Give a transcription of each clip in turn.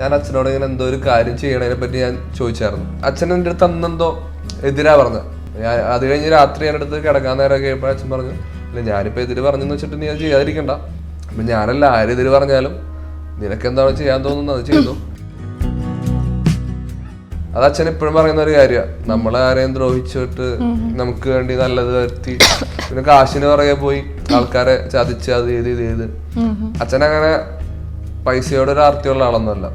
ഞാൻ അച്ഛനോട് ഇങ്ങനെ എന്തോ ഒരു കാര്യം ചെയ്യണതിനെ പറ്റി ഞാൻ ചോദിച്ചായിരുന്നു. അച്ഛൻ എന്റെ അടുത്ത് അന്നെന്തോ എതിരാ പറഞ്ഞത്. ഞാൻ അത് കഴിഞ്ഞ് രാത്രി എന്റെ അടുത്ത് കിടക്കാൻ നേരം കഴിയുമ്പോൾ അച്ഛൻ പറഞ്ഞു ഇല്ല ഞാനിപ്പോൾ എതിര് പറഞ്ഞെന്ന് വെച്ചിട്ട് നീ അത് ചെയ്യാതിരിക്കണ്ട. അപ്പം ഞാനല്ല ആരെതിര് പറഞ്ഞാലും നിനക്ക് എന്താണ് ചെയ്യാൻ തോന്നുന്നത്? അത് ചെയ്തു. അത് അച്ഛൻ എപ്പോഴും പറയുന്ന ഒരു കാര്യമാണ് നമ്മളെ ആരെയും ദ്രോഹിച്ചിട്ട് നമുക്ക് വേണ്ടി നല്ലത് വരുത്തി. പിന്നെ കാശിന് പുറകെ പോയി ആൾക്കാരെ ചതിച്ച് അത് ചെയ്ത് ഇത് ചെയ്ത്. അച്ഛൻ അങ്ങനെ പൈസയോട് ഒരു ആർത്തിയുള്ള ആളൊന്നുമല്ല.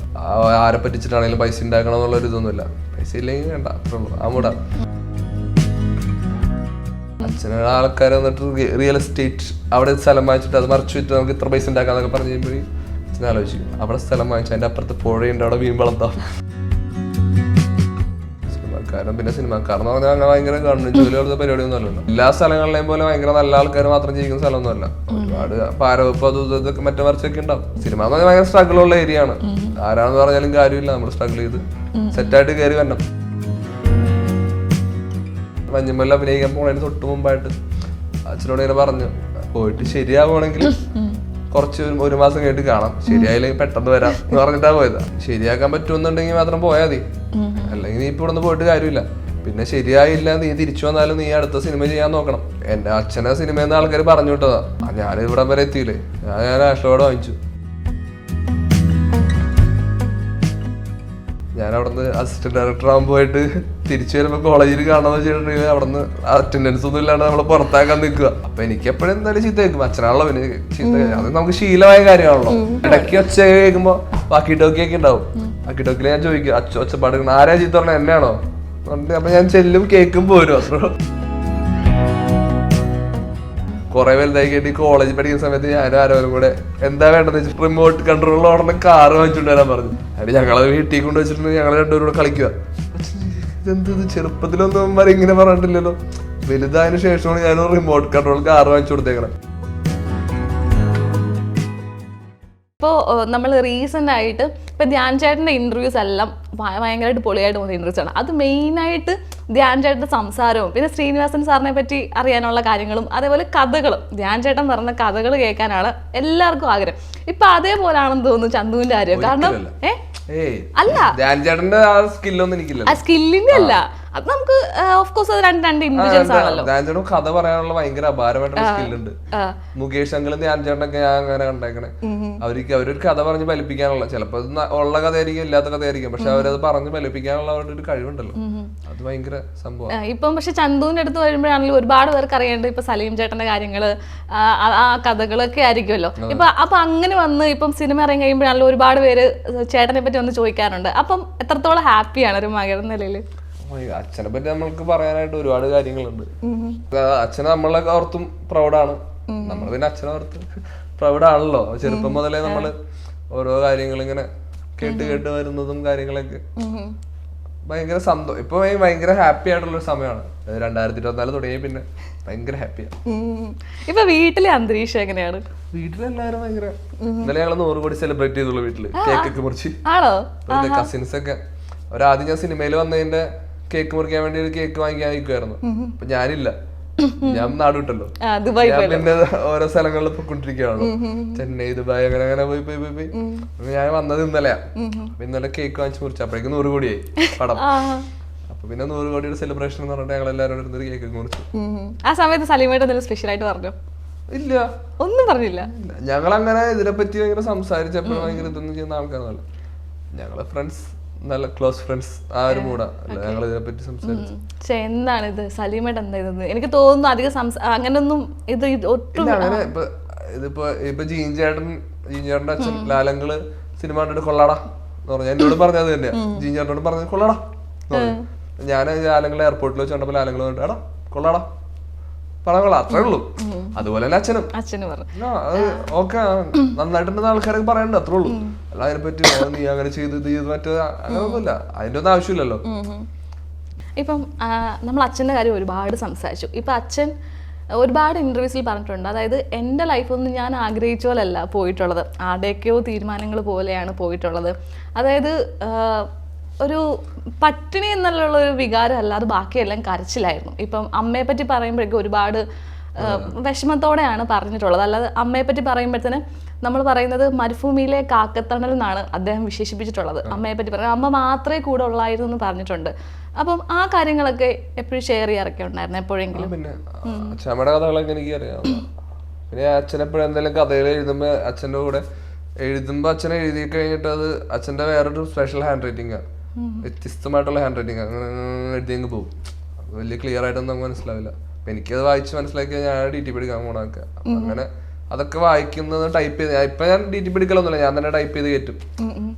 ആരെ പറ്റിച്ചിട്ടാണെങ്കിലും പൈസ ഉണ്ടാക്കണം എന്നുള്ള ഒരു ഇതൊന്നുമില്ല. പൈസ ഇല്ലെങ്കിൽ വേണ്ട. അത്രയുള്ളൂ ആ മൂടാ. അച്ഛനുള്ള ആൾക്കാർ വന്നിട്ട് റിയൽ എസ്റ്റേറ്റ് അവിടെ സ്ഥലം വാങ്ങിച്ചിട്ട് അത് മറിച്ച് വിറ്റ് നമുക്ക് ഇത്ര പൈസ ഉണ്ടാക്കാന്നൊക്കെ പറഞ്ഞു കഴിയുമ്പോൾ അച്ഛൻ ആലോചിക്കും. അവിടെ സ്ഥലം വാങ്ങിച്ചു അതിന്റെ അപ്പുറത്ത് പുഴയുണ്ട് അവിടെ മീൻ സിനിമാക്കാരൻ പിന്നെ എന്ന് പറഞ്ഞാൽ അങ്ങനെ ഭയങ്കര ഗവൺമെന്റ് ജോലി കൊടുത്ത പരിപാടിയൊന്നും അല്ലല്ലോ. എല്ലാ സ്ഥലങ്ങളിലെയും പോലെ ഭയങ്കര നല്ല ആൾക്കാർ മാത്രം ജീവിക്കുന്ന സ്ഥലമൊന്നുമല്ല. ഒരുപാട് പാരവപ്പ് അത് ഇത് ഇതൊക്കെ മറ്റേ മറിച്ചൊക്കെ ഉണ്ടാവും. സിനിമ എന്ന് പറഞ്ഞാൽ ഭയങ്കര സ്ട്രഗിൾ ഉള്ള ഏരിയ ആണ്. ആരാണെന്ന് പറഞ്ഞാലും കാര്യമില്ല നമ്മൾ സ്ട്രഗിൾ ചെയ്ത് സെറ്റായിട്ട് കയറി വരണം. മഞ്ഞമ്മല്ല അഭിനയിക്കാൻ പോണതിന് തൊട്ട് മുമ്പായിട്ട് അച്ഛനോട് ഇങ്ങനെ പറഞ്ഞു പോയിട്ട് ശരിയാവുകയാണെങ്കിൽ കുറച്ച് ഒരു- മാസം കഴിഞ്ഞിട്ട് കാണാം. ശരിയായില്ലെങ്കിൽ പെട്ടെന്ന് വരാം. എന്ന് പറഞ്ഞിട്ടാ പോയത്. ശരിയാക്കാൻ പറ്റുമെന്നുണ്ടെങ്കിൽ മാത്രം പോയാൽ മതി. നീ ഇപ്പൊ ഇവിടുന്ന് പോയിട്ട് കാര്യമില്ല. പിന്നെ ശരിയായില്ല നീ തിരിച്ചു വന്നാലും നീ അടുത്ത സിനിമ ചെയ്യാൻ നോക്കണം. എന്റെ അച്ഛനെ സിനിമയെന്ന് ആൾക്കാർ പറഞ്ഞു വിട്ടതാ. ഞാൻ ഇവിടെ വരെ എത്തിയില്ലേ? ഞാൻ ഞാൻ ആഷ്ലോട് വാങ്ങിച്ചു. ഞാൻ അവിടുന്ന് അസിസ്റ്റന്റ് ഡയറക്ടർ ആകുമ്പോയിട്ട് പോയിട്ട് തിരിച്ചു വരുമ്പോൾ കോളേജിൽ കാണാന്ന് വെച്ചിട്ടുണ്ടെങ്കിൽ അവിടുന്ന് അറ്റൻഡൻസ് ഒന്നും ഇല്ലാണ്ട് നമ്മളെ പുറത്താക്കാൻ നിൽക്കുക. അപ്പൊ എനിക്ക് എപ്പോഴും എന്തായാലും ചീത്ത കേൾക്കും. അച്ഛനാണല്ലോ പിന്നെ ചീത്ത. അത് നമുക്ക് ശീലമായ കാര്യമാണല്ലോ. ഇടയ്ക്ക് ഒച്ച കേൾക്കുമ്പോ ബാക്കി ടോക്കിയൊക്കെ ഉണ്ടാവും. ബാക്കി ടോക്കിൽ ഞാൻ ചോദിക്കും അച്ഛ ഒച്ചപ്പാട്. ആരാ ചീത്ത പറഞ്ഞ എന്നെയാണോ? അപ്പൊ ഞാൻ ചെല്ലും കേൾക്കും പോരും. അത്ര കുറെ വലുതായി കേട്ടി കോളേജ് പഠിക്കുന്ന സമയത്ത് ഞാനും ആരോരും കൂടെ എന്താ വേണ്ടത്? വെച്ചാൽ റിമോട്ട് കൺട്രോൾ ഓടുന്ന കാറ് വാങ്ങിച്ചുകൊണ്ട് വരാൻ പറഞ്ഞു. അതിന് ഞങ്ങളെ വീട്ടിൽ കൊണ്ട് വെച്ചിട്ടുണ്ട് ഞങ്ങൾ രണ്ടുപേരും കൂടെ കളിക്കുക ഇതെന്താ ചെറുപ്പത്തിലൊന്നും ഇങ്ങനെ പറഞ്ഞിട്ടില്ലല്ലോ. വലുതായതിനു ശേഷമാണ് ഞാൻ റിമോട്ട് കൺട്രോൾ കാറ് വാങ്ങിച്ചു കൊടുത്തേക്കണേ. ഇപ്പോൾ നമ്മൾ റീസെന്റ് ആയിട്ട് ഇപ്പോൾ ധ്യാൻ ചേട്ടന്റെ ഇന്റർവ്യൂസ് എല്ലാം ഭയ- ഭയങ്കരമായിട്ട് പൊളിയായിട്ട് പോകുന്ന ഇന്റർവ്യൂസ് ആണ്. അത് മെയിനായിട്ട് ധ്യാൻ ചേട്ടന്റെ സംസാരവും പിന്നെ ശ്രീനിവാസൻ സാറിനെ പറ്റി അറിയാനുള്ള കാര്യങ്ങളും അതേപോലെ കഥകളും. ധ്യാൻ ചേട്ടൻ പറഞ്ഞ കഥകൾ കേൾക്കാനാണ് എല്ലാവർക്കും ആഗ്രഹം. ഇപ്പം അതേപോലാണെന്ന് തോന്നുന്നു ചന്തുവിന്റെ കാര്യം. കാരണം ഏ? അല്ല. ധ്യാൻ ചേട്ടന്റെ ആ സ്കില്ലൊന്നും എനിക്കില്ല ആ സ്കില്ലിന്റെ അല്ല. അത് നമുക്ക് ഓഫ് കോഴ്സ് അത് രണ്ട് രണ്ട് ഇൻഡിവിജ്വൽസ് ആണല്ലോ. ധ്യാൻ കഥ പറയാനുള്ള ഭയങ്കര അപാരമായിട്ടുള്ള സ്കില്ലുണ്ട് ഉണ്ട്. മുകേഷ് അങ്കിളും ധ്യാൻ ചേട്ടനൊക്കെ ഞാൻ അങ്ങനെ കണ്ടേക്കണേ. അവർക്ക് അവരൊരു കഥ പറഞ്ഞ് ഫലിപ്പിക്കാനുള്ള ചിലപ്പോൾ ഉള്ള കഥയായിരിക്കും ഇല്ലാത്ത കഥയായിരിക്കും. പക്ഷെ അവരത് പറഞ്ഞ് ഫലിപ്പിക്കാനുള്ള അവരുടെ ഒരു കഴിവുണ്ടല്ലോ. അത് ഭയങ്കര സംഭവം. ഇപ്പം പക്ഷെ ചന്തുവിന്റെ അടുത്ത് വരുമ്പോഴാണെങ്കിലും ഒരുപാട് പേർക്ക് അറിയേണ്ടത് ഇപ്പൊ സലീം ചേട്ടന്റെ കാര്യങ്ങൾ ആ, കഥകളൊക്കെ ആയിരിക്കുമല്ലോ. ഇപ്പൊ അപ്പൊ അങ്ങനെ വന്ന് ഇപ്പം സിനിമ ഇറങ്ങി കഴിയുമ്പോഴാണെങ്കിലും ഒരുപാട് പേര് ചേട്ടനെ പറ്റി വന്ന് ചോദിക്കാറുണ്ട്. അപ്പം എത്രത്തോളം ഹാപ്പിയാണ് ഒരു മകൻ നിലയിൽ അച്ഛനെ പറ്റി നമ്മൾക്ക് പറയാനായിട്ട് ഒരുപാട് കാര്യങ്ങളുണ്ട്. അച്ഛനെ നമ്മളെ ഓർത്തും പ്രൗഡാണ് നമ്മൾ പിന്നെ അച്ഛനെ ഓർത്ത് പ്രൗഡാണല്ലോ ചെറുപ്പം മുതലേ നമ്മൾ ഓരോ കാര്യങ്ങൾ ഇങ്ങനെ കേട്ട് കേട്ട് വരുന്നതും കാര്യങ്ങളൊക്കെ. ഭയങ്കര സന്തോഷം ഇപ്പൊ ഭയ- ഭയങ്കര ഹാപ്പി ആയിട്ടുള്ള ഒരു സമയമാണ് രണ്ടായിരത്തി ഇരുപത്തിനാല് തുടങ്ങി പിന്നെ ഭയങ്കര ഹാപ്പിയാണ് ഇപ്പൊ വീട്ടിലെ അന്തരീക്ഷം എങ്ങനെയാണ്? വീട്ടിലെല്ലാരും ഭയങ്കര ഇന്നലെ ഞങ്ങൾ നൂറ് കോടി സെലിബ്രേറ്റ് ചെയ്തുള്ളൂ വീട്ടിൽ. കേക്ക് ഒക്കെ മുറിച്ച്. ആണോ? കസിൻസ് ഒക്കെ. ഒരാദ്യം ഞാൻ സിനിമയിൽ വന്നതിന്റെ കേക്ക് മുറിക്കാൻ വേണ്ടി ഒരു കേക്ക് വാങ്ങിക്കാൻ നിൽക്കുമായിരുന്നു അപ്പൊ ഞാനില്ല. ഞാൻ നാട് വിട്ടല്ലോ ആ, ദുബായ് ഞാൻ പിന്നെ ഓരോ സ്ഥലങ്ങളിൽ പോയിക്കൊണ്ടിരിക്കുകയാണല്ലോ ചെന്നൈ ദുബായ് അങ്ങനെ അങ്ങനെ പോയി പോയി പോയി പോയി. ഞാൻ വന്നത് ഇന്നലെയാ. ഇന്നലെ കേക്ക് വാങ്ങിച്ചു മുറിച്ചു അപ്പോഴേക്കും നൂറ് കോടിയായി പടം. അപ്പൊ പിന്നെ നൂറ് കോടിയുടെ സെലിബ്രേഷൻ എന്ന് പറഞ്ഞിട്ട് ഞങ്ങൾ എല്ലാവരും ഇരുന്നൊരു കേക്ക് മുറിച്ചു. ആ സമയത്ത് സലീമായിട്ട് എന്തെങ്കിലും സ്പെഷ്യൽ ആയിട്ട് പറഞ്ഞു? ഇല്ല. ഒന്നും പറഞ്ഞില്ല. ഞങ്ങൾ അങ്ങനെ ഇതിനെ പറ്റി ഭയങ്കര സംസാരിച്ചപ്പോഴും ഭയങ്കര ഇതൊന്നും ചെയ്യുന്ന ആൾക്കാരല്ല ഞങ്ങളെ ഫ്രണ്ട്സ് നല്ല ക്ലോസ് ഫ്രണ്ട്സ് ആ ഒരു അല്ല? ഞങ്ങൾ ഇതിനെ പറ്റി സംസാരിച്ചു. പക്ഷെ എന്താണ് ഇത്? സലീമേട്ട് എന്താ എനിക്ക് തോന്നുന്നു അധികം അങ്ങനെ അങ്ങനൊന്നും ഇത് ഒട്ടും ഇതിപ്പോ ഇപ്പൊ ജീൻചേട്ടൻ ചേട്ടൻ ജീൻ ചേട്ടന്റെ അച്ഛൻ ലാലങ്ങൾ സിനിമ കണ്ടിട്ട് കൊള്ളാടാ എന്ന് പറഞ്ഞു. എന്നോട് പറഞ്ഞത് തന്നെയാ ജീൻചേട്ടനോട് പറഞ്ഞത് കൊള്ളാടാ ഞാൻ ലാലങ്ങളെ എയർപോർട്ടിൽ വെച്ച് കണ്ടപ്പോ ലാലങ്ങൾ കണ്ടു എടാ കൊള്ളാടാ. പടം അത്രേ ഉള്ളൂ. അതുപോലെ തന്നെ അച്ഛനും. അച്ഛനും പറഞ്ഞു. ഓക്കെ നന്നായിട്ടുണ്ടെന്ന് ആൾക്കാരൊക്കെ പറയണ്ട. അത്രേ ഉള്ളൂ. അതിനെ പറ്റി നീ അങ്ങനെ ചെയ്ത് മറ്റേ അതിന്റെ ഒന്നും ആവശ്യമില്ലല്ലോ. ഇപ്പം നമ്മൾ അച്ഛന്റെ കാര്യം ഒരുപാട് സംസാരിച്ചു. ഇപ്പം അച്ഛൻ ഒരുപാട് ഇന്റർവ്യൂസിൽ പറഞ്ഞിട്ടുണ്ട്. അതായത് എന്റെ ലൈഫൊന്നും ഞാൻ ആഗ്രഹിച്ച പോലല്ല പോയിട്ടുള്ളത്. ആരുടെയൊക്കെയോ തീരുമാനങ്ങൾ പോലെയാണ് പോയിട്ടുള്ളത്. അതായത് ഒരു പട്ടിണി എന്നുള്ള ഒരു വികാരം അത് ബാക്കിയെല്ലാം കരച്ചിലായിരുന്നു. ഇപ്പം അമ്മയെ പറ്റി പറയുമ്പോഴേക്കും ഒരുപാട് വിഷമത്തോടെയാണ് പറഞ്ഞിട്ടുള്ളത്. അല്ലാതെ അമ്മയെ പറ്റി പറയുമ്പോഴത്തേന് നമ്മൾ പറയുന്നത് മരുഭൂമിയിലെ കാക്കത്തണൽ എന്നാണ് അദ്ദേഹം വിശേഷിപ്പിച്ചിട്ടുള്ളത്. അമ്മയെ പറ്റി പറയുന്നത്. അമ്മ മാത്രമേ കൂടെ ഉള്ളായിരുന്നു എന്ന് പറഞ്ഞിട്ടുണ്ട്. അപ്പം ആ കാര്യങ്ങളൊക്കെ എപ്പോഴും ഷെയർ ചെയ്യാറൊക്കെ ഉണ്ടായിരുന്നു എപ്പോഴെങ്കിലും? പിന്നെ അച്ഛമ്മയുടെ കഥകളൊക്കെ എനിക്ക് അറിയാം പിന്നെ അച്ഛൻ എപ്പോഴും എന്തെങ്കിലും കഥകൾ എഴുതുമ്പോൾ അച്ഛന്റെ കൂടെ എഴുതുമ്പോൾ അച്ഛൻ എഴുതി കഴിഞ്ഞിട്ട് അത് അച്ഛന്റെ വേറൊരു സ്പെഷ്യൽ ഹാൻഡ് റൈറ്റിംഗ് ആണ് വ്യത്യസ്തമായിട്ടുള്ള ഹാൻഡ് റൈറ്റിംഗ് അങ്ങനെ എഴുതിയെങ്കിൽ പോകും. വലിയ ക്ലിയർ ആയിട്ടൊന്നും നമുക്ക് മനസ്സിലാവില്ല. അപ്പൊ എനിക്കത് വായിച്ച് മനസ്സിലാക്കിയാൽ ഞാൻ ഡി ടി പി എടുക്കാൻ പോണൊക്കെ അപ്പൊ അങ്ങനെ അതൊക്കെ വായിക്കുന്നത് ടൈപ്പ് ചെയ്ത് ഇപ്പൊ ഞാൻ ഡി ടി പി എടുക്കലൊന്നുമില്ല ഞാൻ തന്നെ ടൈപ്പ് ചെയ്ത് കയറ്റും.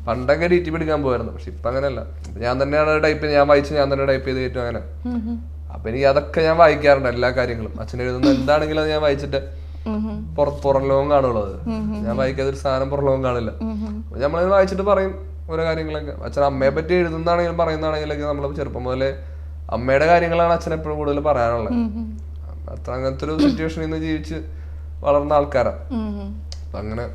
പണ്ടൊക്കെ ഡി ടി പി എടുക്കാൻ പോയായിരുന്നു പക്ഷെ ഇപ്പൊ അങ്ങനെയല്ല. ഞാൻ തന്നെയാണ് ടൈപ്പ് ചെയ്ത് ഞാൻ വായിച്ച് ഞാൻ തന്നെ ടൈപ്പ് ചെയ്ത് കയറ്റും അങ്ങനെ. അപ്പൊ എനിക്ക് അതൊക്കെ ഞാൻ വായിക്കാറുണ്ട് എല്ലാ കാര്യങ്ങളും. അച്ഛൻ എഴുതുന്ന എന്താണെങ്കിലും അത് ഞാൻ വായിച്ചിട്ട് പുറ- പുറം ലോകം കാണുള്ളത് ഞാൻ വായിക്കാതെ ഒരു സാധനം പുറം ലോകം കാണില്ല അപ്പൊ നമ്മളിങ്ങനെ വായിച്ചിട്ട് പറയും ഓരോ കാര്യങ്ങളൊക്കെ. അച്ഛൻ അമ്മയെ പറ്റി എഴുതുന്നതാണെങ്കിലും പറയുന്നതാണെങ്കിലൊക്കെ നമ്മൾ ചെറുപ്പം മുതലേ അമ്മയുടെ കാര്യങ്ങളാണ് അച്ഛൻ എപ്പോഴും കൂടുതൽ പറയാനുള്ളത് അത്ര അങ്ങനത്തെ ഒരു സിറ്റുവേഷനിൽ നിന്ന് ജീവിച്ച് വളർന്ന ആൾക്കാരാണ് അങ്ങനെ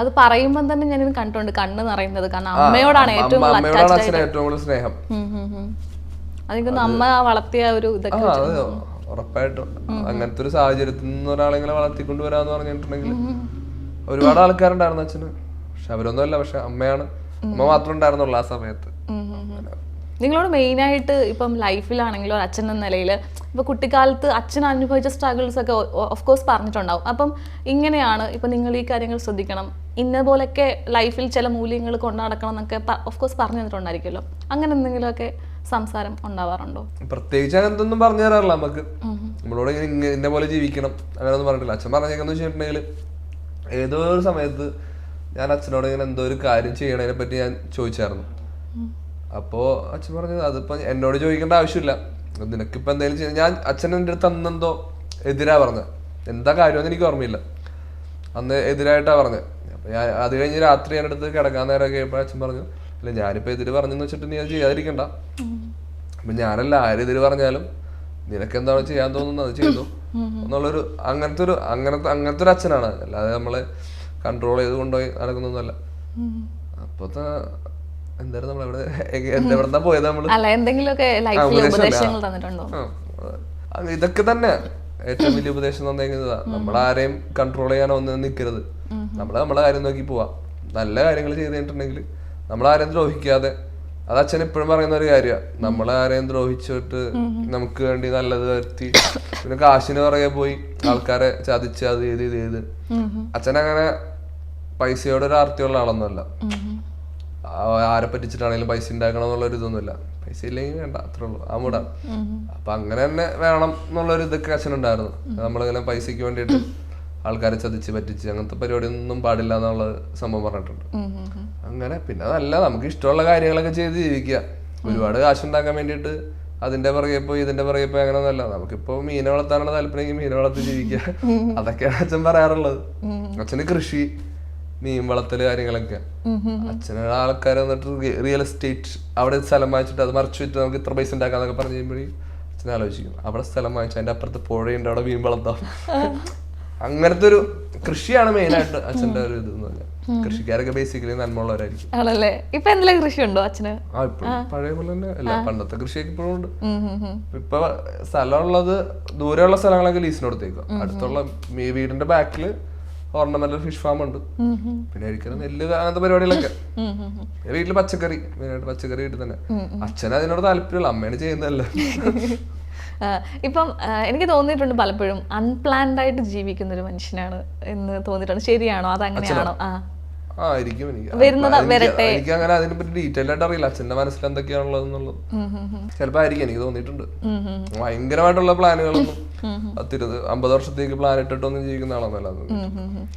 അത് പറയുമ്പോൾ തന്നെ ഞാനിത് കണ്ടിട്ടുണ്ട് കണ്ണ് നിറയുന്നത്. കാരണം അമ്മയോടാണ് ഏറ്റവും ഏറ്റവും കൂടുതൽ സ്നേഹം. അതെനിക്ക് അമ്മ വളർത്തിയ ഒരു ഇതൊക്കെ ഉറപ്പായിട്ടും. അങ്ങനത്തെ ഒരു സാഹചര്യത്തിൽ നിന്ന് ഒരാളെങ്ങനെ വളർത്തിക്കൊണ്ട് വരാന്ന് പറഞ്ഞിട്ടുണ്ടെങ്കിൽ ഒരുപാട് ആൾക്കാരുണ്ടായിരുന്നു അച്ഛന്. പക്ഷെ അവരൊന്നും അല്ല പക്ഷെ അമ്മയാണ്. അമ്മ മാത്രം ഉണ്ടായിരുന്നുള്ളൂ ആ സമയത്ത്. നിങ്ങളോട് മെയിനായിട്ട് ഇപ്പം ലൈഫിലാണെങ്കിലും അച്ഛൻ എന്ന നിലയിൽ ഇപ്പോൾ കുട്ടിക്കാലത്ത് അച്ഛൻ അനുഭവിച്ച സ്ട്രഗിൾസ് ഒക്കെ ഓഫ് കോഴ്സ് പറഞ്ഞിട്ടുണ്ടാവും. അപ്പം ഇങ്ങനെയാണ് ഇപ്പം നിങ്ങൾ ഈ കാര്യങ്ങൾ ശ്രദ്ധിക്കണം. ഇന്ന പോലൊക്കെ ലൈഫിൽ ചില മൂല്യങ്ങൾ കൊണ്ടു നടക്കണം എന്നൊക്കെ ഓഫ് കോഴ്സ് പറഞ്ഞു തന്നിട്ടുണ്ടായിരിക്കുമല്ലോ. അങ്ങനെ എന്തെങ്കിലുമൊക്കെ സംസാരം ഉണ്ടാവാറുണ്ടോ? പ്രത്യേകിച്ച് അങ്ങനത്തെ ഒന്നും പറഞ്ഞു തരാറില്ല നമുക്ക്. നമ്മളോട് ഇങ്ങനെ ഇങ്ങ- ഇന്ന പോലെ ജീവിക്കണം. അങ്ങനെ ഒന്നും പറഞ്ഞിട്ടില്ല. അച്ഛൻ പറഞ്ഞേക്കെന്ന് വെച്ചിട്ടുണ്ടെങ്കിൽ ഏതോ ഒരു സമയത്ത് ഞാൻ അച്ഛനോട് ഇങ്ങനെ എന്തോ ഒരു കാര്യം ചെയ്യണതിനെ പറ്റി ഞാൻ ചോദിച്ചായിരുന്നു. അപ്പോ അച്ഛൻ പറഞ്ഞത് അതിപ്പോ എന്നോട് ചോദിക്കേണ്ട ആവശ്യമില്ല. നിനക്കിപ്പോ എന്തെങ്കിലും ചെയ്യാൻ ഞാൻ അച്ഛൻ എന്റെ അടുത്ത് അന്നെന്തോ എതിരാ പറഞ്ഞത്. എന്താ കാര്യമെന്ന് എനിക്ക് ഓർമ്മയില്ല. അന്ന് എതിരായിട്ടാ പറഞ്ഞത്. അപ്പൊ ഞാൻ അത് കഴിഞ്ഞ് രാത്രി എന്റെ അടുത്ത് കിടക്കാൻ നേരം കഴിയുമ്പോൾ അച്ഛൻ പറഞ്ഞു അല്ല ഞാനിപ്പോ എതിര് പറഞ്ഞെന്ന് വെച്ചിട്ട് നീ അത് ചെയ്യാതിരിക്കണ്ട. അപ്പൊ ഞാനല്ല ആരെതിര് പറഞ്ഞാലും നിനക്ക് എന്താണ് ചെയ്യാൻ തോന്നുന്നത് അത് ചെയ്തു. എന്നുള്ളൊരു അങ്ങനത്തെ ഒരു അങ്ങനത്തെ അങ്ങനത്തെ ഒരു അച്ഛനാണ്. അല്ലാതെ നമ്മളെ കൺട്രോൾ ചെയ്ത് കൊണ്ടുപോയി നടക്കുന്നൊന്നുമല്ല. അപ്പൊ എന്തായാലും നമ്മൾ അവിടെ പോയത് നമ്മൾ അല്ല എന്തെങ്കിലുമൊക്കെ ലൈഫിൽ ഉപദേശമല്ല. ഉപദേശങ്ങൾ തന്നിട്ടുണ്ടോ? ഇതൊക്കെ തന്നെ. ഏറ്റവും വലിയ ഉപദേശം തന്നേക്കുന്നതാ നമ്മളാരെയും കൺട്രോൾ ചെയ്യാൻ ഒന്നും നിൽക്കരുത് നമ്മൾ നമ്മളെ കാര്യം നോക്കി പോവാ. നല്ല കാര്യങ്ങൾ ചെയ്ത് കഴിഞ്ഞിട്ടുണ്ടെങ്കിൽ നമ്മളാരെയും ദ്രോഹിക്കാതെ അത് അച്ഛൻ എപ്പോഴും പറയുന്ന ഒരു കാര്യമാണ് നമ്മളാരെയും ദ്രോഹിച്ചിട്ട് നമുക്ക് വേണ്ടി നല്ലത് വരുത്തി. പിന്നെ കാശിന് പുറകെ പോയി ആൾക്കാരെ ചതിച്ച് അത് ചെയ്ത് ഇത് ചെയ്ത്. അച്ഛൻ അങ്ങനെ പൈസയോട് ഒരു ആർത്തിയുള്ള ആളൊന്നുമല്ല. ആരെ പറ്റിച്ചിട്ടാണെങ്കിലും പൈസ ഉണ്ടാക്കണം എന്നുള്ള ഒരു ഇതൊന്നുമില്ല. പൈസ ഇല്ലെങ്കിൽ വേണ്ട അത്രേ ഉള്ളൂ. ആ മൂടാണ് അപ്പൊ അങ്ങനെ തന്നെ വേണം എന്നുള്ളൊരു ഇതൊക്കെ അച്ഛനുണ്ടായിരുന്നു നമ്മളിങ്ങനെ പൈസക്ക് വേണ്ടിയിട്ട് ആൾക്കാരെ ചതിച്ച് പറ്റിച്ച് അങ്ങനത്തെ പരിപാടിയൊന്നും പാടില്ല എന്നുള്ള സംഭവം പറഞ്ഞിട്ടുണ്ട്. അങ്ങനെ പിന്നെ അതല്ല നമുക്ക് ഇഷ്ടമുള്ള കാര്യങ്ങളൊക്കെ ചെയ്ത് ജീവിക്കുക. ഒരുപാട് കാശുണ്ടാക്കാൻ വേണ്ടിയിട്ട് അതിന്റെ പുറകെ പോയി ഇതിന്റെ പുറകെ പോയി അങ്ങനെ ഒന്നല്ല നമുക്കിപ്പോ മീനെ വളർത്താനുള്ള താല്പര്യമെങ്കിൽ മീനെ വളർത്തി ജീവിക്കുക. അതൊക്കെയാണ് അച്ഛൻ പറയാറുള്ളത്. അച്ഛന് കൃഷി മീൻ വളർത്തൽ കാര്യങ്ങളൊക്കെ. അച്ഛനുള്ള ആൾക്കാർ വന്നിട്ട് റിയൽ എസ്റ്റേറ്റ് അവിടെ സ്ഥലം വാങ്ങിച്ചിട്ട് അത് മറിച്ച് വിറ്റ് നമുക്ക് ഇത്ര പൈസ ഉണ്ടാക്കാന്നൊക്കെ പറഞ്ഞു കഴിയുമ്പോഴേ അച്ഛൻ ആലോചിക്കും അവിടെ സ്ഥലം വാങ്ങിച്ചു അതിന്റെ അപ്പുറത്ത് പുഴയുണ്ട് അവിടെ മീൻ വളർത്താം. അങ്ങനത്തെ ഒരു കൃഷിയാണ് മെയിൻ ആയിട്ട് അച്ഛന്റെ ഒരു ഇത് കൃഷിക്കാരൊക്കെ ബേസിക്കലി നന്മയുള്ളവരായിരിക്കും. ആണല്ലേ? ഇപ്പൊ എന്തെങ്കിലും കൃഷി ഉണ്ടോ അച്ഛന്? ആ ഇപ്പോഴും പഴയ പോലെ തന്നെ അല്ല പണ്ടത്തെ കൃഷിയൊക്കെ ഇപ്പോഴും ഉണ്ട്. ഇപ്പൊ സ്ഥലമുള്ളത് ദൂരെയുള്ള സ്ഥലങ്ങളൊക്കെ ലീസിന് കൊടുത്തേക്കും അടുത്തുള്ള വീടിന്റെ ബാക്കിൽ ഓർണമെന്റൽ ഫിഷ് ഫാം ഉണ്ട്. പിന്നെ ഒരിക്കലും നെല്ല് അങ്ങനത്തെ പരിപാടികളൊക്കെ. വീട്ടിൽ പച്ചക്കറി മെയിനായിട്ട് പച്ചക്കറി വീട്ടിൽ തന്നെ. അച്ഛൻ അതിനോട് താല്പര്യമില്ല അമ്മയാണ് ചെയ്യുന്നതല്ല. ഇപ്പം എനിക്ക് തോന്നിയിട്ടുണ്ട് പലപ്പോഴും അൺപ്ലാൻഡ് ആയിട്ട് ജീവിക്കുന്ന ഒരു മനുഷ്യനാണ് എന്ന് തോന്നിയിട്ടുണ്ട്. ശരിയാണോ? അതങ്ങനെയാണോ? ആ. ആയിരിക്കും. എനിക്ക് എനിക്ക് അങ്ങനെ അതിനെ പറ്റി ഡീറ്റെയിൽ ആയിട്ട് അറിയില്ല. അച്ഛന്റെ മനസ്സിൽ എന്തൊക്കെയാണുള്ളത് എന്നുള്ളത്. ചിലപ്പോ ആയിരിക്കും എനിക്ക് തോന്നിയിട്ടുണ്ട്. ഭയങ്കരമായിട്ടുള്ള പ്ലാനുകളൊന്നും പത്തിരുപത് അമ്പത് വർഷത്തേക്ക് പ്ലാൻ ഇട്ടിട്ടൊന്നും ജീവിക്കുന്ന ഉം.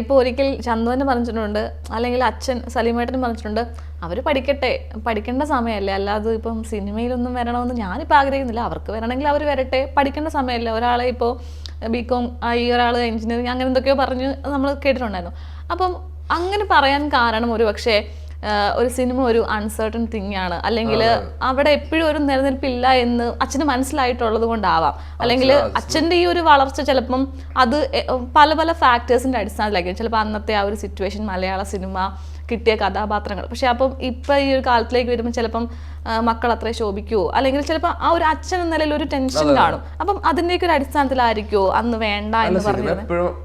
ഇപ്പൊ ഒരിക്കൽ ചന്തു തന്നെ പറഞ്ഞിട്ടുണ്ട് അല്ലെങ്കിൽ അച്ഛൻ സലീമേട്ടൻ പറഞ്ഞിട്ടുണ്ട് അവർ പഠിക്കട്ടെ പഠിക്കേണ്ട സമയമല്ലേ അല്ലാതെ ഇപ്പം സിനിമയിലൊന്നും വരണമെന്ന് ഞാനിപ്പോൾ ആഗ്രഹിക്കുന്നില്ല. അവർക്ക് വരണമെങ്കിൽ അവർ വരട്ടെ പഠിക്കേണ്ട സമയമല്ലേ. ഒരാളെ ഇപ്പോൾ ബി കോം ആയി ഒരാൾ എഞ്ചിനീയറിങ് അങ്ങനെ എന്തൊക്കെയോ പറഞ്ഞ് നമ്മൾ കേട്ടിട്ടുണ്ടായിരുന്നു. അപ്പം അങ്ങനെ പറയാൻ കാരണം ഒരു പക്ഷേ ഒരു സിനിമ ഒരു അൺസർട്ടൺ തിങ് ആണ്. അല്ലെങ്കിൽ അവിടെ എപ്പോഴും ഒരു നിലനിൽപ്പില്ല എന്ന് അച്ഛന് മനസ്സിലായിട്ടുള്ളത് കൊണ്ടാവാം. അല്ലെങ്കിൽ അച്ഛന്റെ ഈ ഒരു വളർച്ച ചിലപ്പം അത് പല പല ഫാക്ടേഴ്സിന്റെ അടിസ്ഥാനത്തിലായിരിക്കും. ചിലപ്പോൾ അന്നത്തെ ആ ഒരു സിറ്റുവേഷൻ മലയാള സിനിമ കിട്ടിയ കഥാപാത്രങ്ങൾ. പക്ഷെ അപ്പം ഇപ്പൊ ഈ ഒരു കാലത്തിലേക്ക് വരുമ്പോൾ ചിലപ്പം മക്കൾ അത്ര ശോഭിക്കുവോ അല്ലെങ്കിൽ ചിലപ്പോൾ ആ ഒരു അച്ഛൻ എന്ന നിലയിൽ ഒരു ടെൻഷൻ കാണും. അപ്പം അതിന്റെയൊക്കെ ഒരു അടിസ്ഥാനത്തിലായിരിക്കുമോ അന്ന് വേണ്ട എന്ന് പറഞ്ഞത്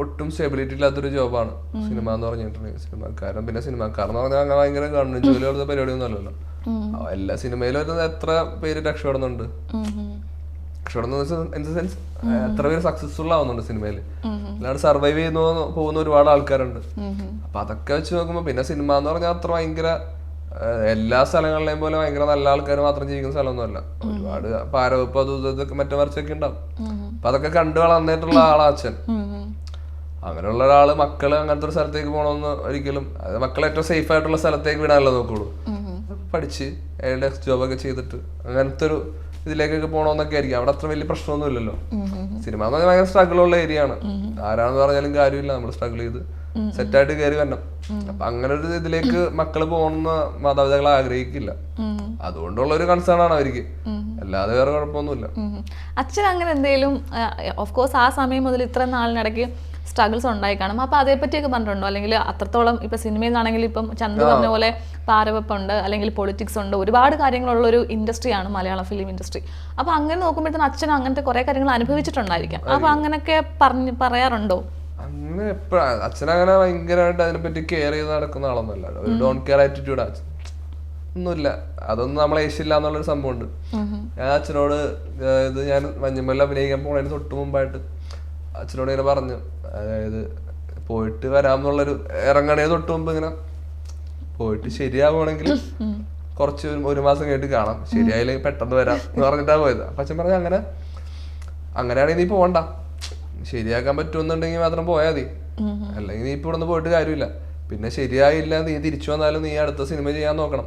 ഒട്ടും സ്റ്റെബിലിറ്റി ഇല്ലാത്തൊരു ജോബാണ് സിനിമ എന്ന് പറഞ്ഞിട്ടുണ്ടെങ്കിൽ സിനിമക്കാരൻ പിന്നെ സിനിമക്കാരൻ പറഞ്ഞാൽ അങ്ങനെ ഭയങ്കര ഗവൺമെന്റ് ജോലി കൊടുത്ത പരിപാടിയൊന്നും അല്ലല്ലോ. എല്ലാ സിനിമയിലും വരുന്നത് എത്ര പേര് രക്ഷപ്പെടുന്നുണ്ട്? രക്ഷപ്പെടുന്ന ഇൻ ദ സെൻസ് എത്ര പേര് സക്സസ്ഫുൾ ആവുന്നുണ്ട് സിനിമയിൽ. അല്ലാണ്ട് സർവൈവ് ചെയ്യുന്ന പോകുന്ന ഒരുപാട് ആൾക്കാരുണ്ട്. അപ്പൊ അതൊക്കെ വെച്ച് നോക്കുമ്പോ പിന്നെ സിനിമ എന്ന് പറഞ്ഞാൽ അത്ര ഭയങ്കര എല്ലാ സ്ഥലങ്ങളിലെയും പോലെ ഭയങ്കര നല്ല ആൾക്കാർ മാത്രം ജീവിക്കുന്ന സ്ഥലമൊന്നുമല്ല. ഒരുപാട് പാരവെപ്പ് അതും ഇതൊക്കെ മറ്റേ മറിച്ചൊക്കെ ഉണ്ടാവും. അപ്പൊ അതൊക്കെ കണ്ടു വളർന്നിട്ടുള്ള ആളാ അച്ഛൻ. അങ്ങനെയുള്ള ഒരാൾ മക്കൾ അങ്ങനത്തെ ഒരു സ്ഥലത്തേക്ക് പോകണമെന്ന് ഒരിക്കലും അത് മക്കളെ ഏറ്റവും സേഫ് ആയിട്ടുള്ള സ്ഥലത്തേക്ക് വിടാനല്ലോ നോക്കുള്ളൂ. പഠിച്ച് അയാളുടെ ജോബൊക്കെ ചെയ്തിട്ട് അങ്ങനത്തെ ഒരു ഇതിലേക്കൊക്കെ പോകണമെന്നൊക്കെ ആയിരിക്കും. അവിടെ അത്ര വലിയ പ്രശ്നമൊന്നും ഇല്ലല്ലോ. സിനിമ എന്ന് പറഞ്ഞാൽ ഭയങ്കര സ്ട്രഗിൾ ഉള്ള ഏരിയ ആണ്. ആരാണെന്ന് പറഞ്ഞാലും കാര്യമില്ല. നമ്മൾ സ്ട്രഗിൾ ചെയ്ത് സെറ്റായിട്ട് കയറി വരണം. അപ്പൊ അങ്ങനെ ഒരു ഇതിലേക്ക് മക്കൾ പോകണമെന്ന് മാതാപിതാക്കൾ ആഗ്രഹിക്കില്ല. അതുകൊണ്ടുള്ള ഒരു കൺസേൺ ആണ് അവർക്ക്. അല്ലാതെ വേറെ കുഴപ്പമൊന്നുമില്ല. അച്ഛൻ അങ്ങനെ എന്തെങ്കിലും ഓഫ് കോഴ്സ് ആ സമയം മുതൽ ഇത്ര നാളിനിടയ്ക്ക് സ്ട്രഗിൾസ് ഉണ്ടായി കാണും. അപ്പൊ അതേപ്പറ്റിയൊക്കെ പറഞ്ഞിട്ടുണ്ടോ? അല്ലെങ്കിൽ അത്രത്തോളം ഇപ്പൊ സിനിമയിൽ നിന്നാണെങ്കിൽ ഇപ്പം ചന്ദ് പറഞ്ഞ പോലെ പാരവെപ്പുണ്ട് അല്ലെങ്കിൽ പൊളിറ്റിക്സ് ഉണ്ട് ഒരുപാട് കാര്യങ്ങളുള്ള ഒരു ഇൻഡസ്ട്രിയാണ് മലയാളം ഫിലിം ഇൻഡസ്ട്രി അപ്പൊ അങ്ങനെ നോക്കുമ്പോഴത്തേന് അച്ഛൻ അങ്ങനത്തെ കുറെ കാര്യങ്ങൾ അനുഭവിച്ചിട്ടുണ്ടായിരിക്കാം. അപ്പൊ അങ്ങനെയൊക്കെ പറഞ്ഞ് പറയാറുണ്ടോ? അന്ന് എപ്പോഴാണ് അച്ഛനങ്ങനെ ഭയങ്കരമായിട്ട് അതിനെപ്പറ്റി കെയർ ചെയ്ത് നടക്കുന്ന ആളൊന്നുമല്ല. ഒരു ഡോൺ കെയർ ആറ്റിറ്റ്യൂഡ് അച്ഛൻ ഒന്നുമില്ല. അതൊന്നും നമ്മളെ ഏഷ്യയില്ല എന്നുള്ളൊരു സംഭവമുണ്ട്. ഞാൻ അച്ഛനോട് ഇത് ഞാൻ മഞ്ഞമ്മല്ല അഭിനയിക്കാൻ പോണതിന് തൊട്ട് മുമ്പായിട്ട് അച്ഛനോട് ഇങ്ങനെ പറഞ്ഞു. അതായത് പോയിട്ട് വരാമെന്നുള്ളൊരു ഇറങ്ങണേ തൊട്ട് മുമ്പ് ഇങ്ങനെ പോയിട്ട് ശരിയാവുകയാണെങ്കിൽ കുറച്ച് ഒരു- മാസം കഴിഞ്ഞിട്ട് കാണാം. ശരിയായില്ലെങ്കിൽ പെട്ടെന്ന് വരാം എന്ന് പറഞ്ഞിട്ടാ പോയത്. അപ്പൊ അച്ഛൻ പറഞ്ഞു അങ്ങനെ അങ്ങനെയാണെങ്കിൽ നീ പോകണ്ട ശരിയാക്കാൻ പറ്റുമെന്നുണ്ടെങ്കിൽ മാത്രം പോയാൽ മതി. അല്ലെങ്കിൽ നീ ഇപ്പൊ ഇവിടെ പോയിട്ട് കാര്യമില്ല. പിന്നെ ശരിയായില്ല നീ തിരിച്ചു വന്നാലും നീ അടുത്ത സിനിമ ചെയ്യാൻ നോക്കണം.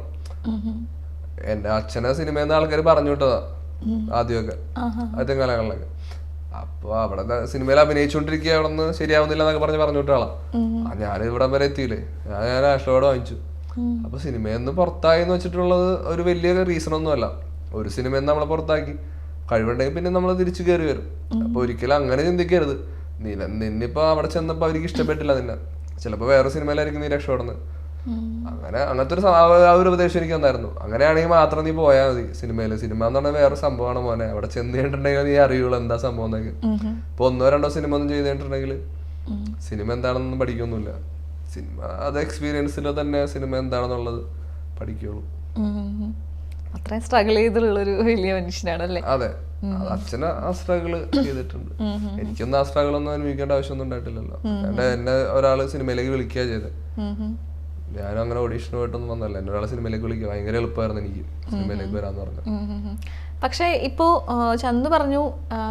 എന്റെ അച്ഛനെ സിനിമ എന്ന ആൾക്കാർ പറഞ്ഞു വിട്ടതാ ആദ്യമൊക്കെ. ആദ്യം കാലങ്ങളിലൊക്കെ. അപ്പൊ അവിടെ സിനിമയിൽ അഭിനയിച്ചുകൊണ്ടിരിക്കുക അവിടെ നിന്ന് ശരിയാവുന്നില്ല എന്നൊക്കെ പറഞ്ഞ് പറഞ്ഞു വിട്ടാളാ ഞാൻ ഇവിടെ വരെ എത്തിയില്ലേ? ഞാൻ ഞാൻ ആഷ്ലോട് വാങ്ങിച്ചു. അപ്പൊ സിനിമയിൽ നിന്ന് പുറത്തായി എന്ന് വെച്ചിട്ടുള്ളത് ഒരു വലിയ റീസൺ ഒന്നുമല്ല ഒരു സിനിമയിൽ നിന്ന് നമ്മളെ പുറത്താക്കി. കഴിവുണ്ടെങ്കിൽ പിന്നെ നമ്മൾ തിരിച്ചു കയറി വരും. അപ്പൊ ഒരിക്കലും അങ്ങനെ ചിന്തിക്കരുത്. നിന്നിപ്പോ അവിടെ ചെന്നപ്പോ അവർക്ക് ഇഷ്ടപ്പെട്ടില്ല നിന്നെ. ചിലപ്പോ വേറെ സിനിമയിലായിരിക്കും നീ രക്ഷപ്പെടുന്നത് അങ്ങനെ അങ്ങനത്തെ ഒരു ആ ഒരു ഉപദേശം എനിക്ക് തന്നായിരുന്നു. അങ്ങനെയാണെങ്കിൽ മാത്രം നീ പോയാൽ മതി സിനിമയിൽ സിനിമ എന്ന് പറഞ്ഞാൽ വേറെ സംഭവമാണ് മോനെ. അവിടെ ചെന്ന് കഴിഞ്ഞിട്ടുണ്ടെങ്കിൽ നീ അറിയുള്ളൂ എന്താ സംഭവം എന്നൊക്കെ. ഇപ്പൊ ഒന്നോ രണ്ടോ സിനിമ ഒന്നും ചെയ്ത് കഴിഞ്ഞിട്ടുണ്ടെങ്കിൽ സിനിമ എന്താണെന്നൊന്നും പഠിക്കൊന്നുമില്ല. സിനിമ അത് എക്സ്പീരിയൻസിൽ തന്നെ സിനിമ എന്താണെന്നുള്ളത് പഠിക്കുള്ളൂ. അത്രയും സ്ട്രഗിൾ ചെയ്തിട്ടുള്ളൊരു വലിയ മനുഷ്യനാണല്ലേ? അതെ. അത് അച്ഛന് ആ സ്ട്രഗിൾ ചെയ്തിട്ടുണ്ട്. എനിക്കൊന്നും ആ സ്ട്രഗിൾ ഒന്നും അനുഭവിക്കേണ്ട ആവശ്യമൊന്നും ഉണ്ടായിട്ടില്ലല്ലോ. എന്നെ ഒരാൾ സിനിമയിലേക്ക് വിളിക്കുക ചെയ്തത് ഞാനും അങ്ങനെ ഓഡീഷന് പോയിട്ടൊന്നും വന്നല്ല എന്നെ ഒരാളെ സിനിമയിലേക്ക് വിളിക്കുക ഭയങ്കര എളുപ്പമായിരുന്നു എനിക്ക് സിനിമയിലേക്ക് വരാന്ന് പറഞ്ഞു. പക്ഷേ ഇപ്പോൾ ചന്തു പറഞ്ഞു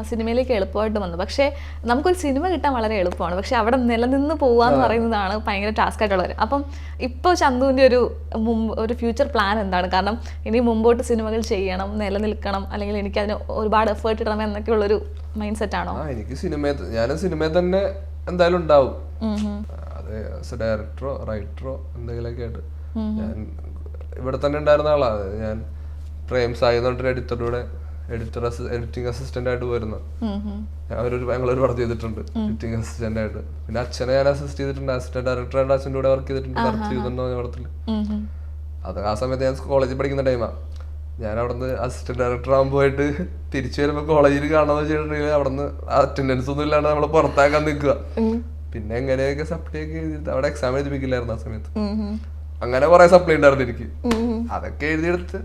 സിനിമയിലേക്ക് എളുപ്പമായിട്ട് വന്നു. പക്ഷേ നമുക്കൊരു സിനിമ കിട്ടാൻ വളരെ എളുപ്പമാണ്. പക്ഷെ അവിടെ നിലനിന്ന് പോവുക എന്ന് പറയുന്നതാണ് ഭയങ്കര ടാസ്ക് ആയിട്ടുള്ളത് അപ്പം ഇപ്പോൾ ചന്തുവിന്റെ ഒരു മുമ്പ് ഒരു ഫ്യൂച്ചർ പ്ലാൻ എന്താണ്? കാരണം ഇനി മുമ്പോട്ട് സിനിമകൾ ചെയ്യണം നിലനിൽക്കണം അല്ലെങ്കിൽ എനിക്ക് അതിന് ഒരുപാട് എഫേർട്ട് ഇടണം എന്നൊക്കെയുള്ളൊരു മൈൻഡ് സെറ്റ് ആണോ എനിക്ക് സിനിമ ഞാൻ സിനിമയിൽ തന്നെ എന്തായാലും ഉണ്ടാവും. ഡയറക്ടറോ റൈറ്ററോ എന്തെങ്കിലുമൊക്കെ ആയിട്ട് ഞാൻ ഇവിടെ തന്നെ ഉണ്ടായിരുന്ന ആളാണ് ഞാൻ പ്രേം സായി എന്ന് പറഞ്ഞിട്ട് എഡിറ്ററുടെ എഡിറ്റർ എഡിറ്റിംഗ് അസിസ്റ്റന്റ് ആയിട്ട് പോയിരുന്നു. അവരൊരു ഒരു ഞങ്ങളൊരു വർക്ക് ചെയ്തിട്ടുണ്ട്. എഡിറ്റിംഗ് അസിസ്റ്റന്റ് ആയിട്ട്. പിന്നെ അച്ഛനെ ഞാൻ അസിസ്റ്റ് ചെയ്തിട്ടുണ്ട്. അസിസ്റ്റന്റ് ഡയറക്ടർ ആയിട്ട് അച്ഛന്റെ കൂടെ വർക്ക് ചെയ്തിട്ടുണ്ട്. വർക്ക് ചെയ്തിട്ടുണ്ടോ പടത്തിൽ അത് ആ സമയത്ത് ഞാൻ കോളേജിൽ പഠിക്കുന്ന ടൈമാ ഞാൻ അവിടുന്ന് അസിസ്റ്റന്റ് ഡയറക്ടർ ആകുമ്പോൾ പോയിട്ട് തിരിച്ചു വരുമ്പോൾ കോളേജിൽ കാണാന്ന് വെച്ചിട്ടുണ്ടെങ്കിൽ അവിടുന്ന് അറ്റൻഡൻസ് ഒന്നും ഇല്ലാണ്ട് നമ്മളെ പുറത്താക്കാൻ നിൽക്കുക. പിന്നെ എങ്ങനെയൊക്കെ സപ്ലൈ ഒക്കെ എഴുതിയിട്ട് അവിടെ എക്സാം എഴുതിപ്പിക്കില്ലായിരുന്നു ആ സമയത്ത്. അങ്ങനെ കുറെ സപ്ലൈ ഉണ്ടായിരുന്നു എനിക്ക്. അതൊക്കെ എഴുതിയെടുത്ത്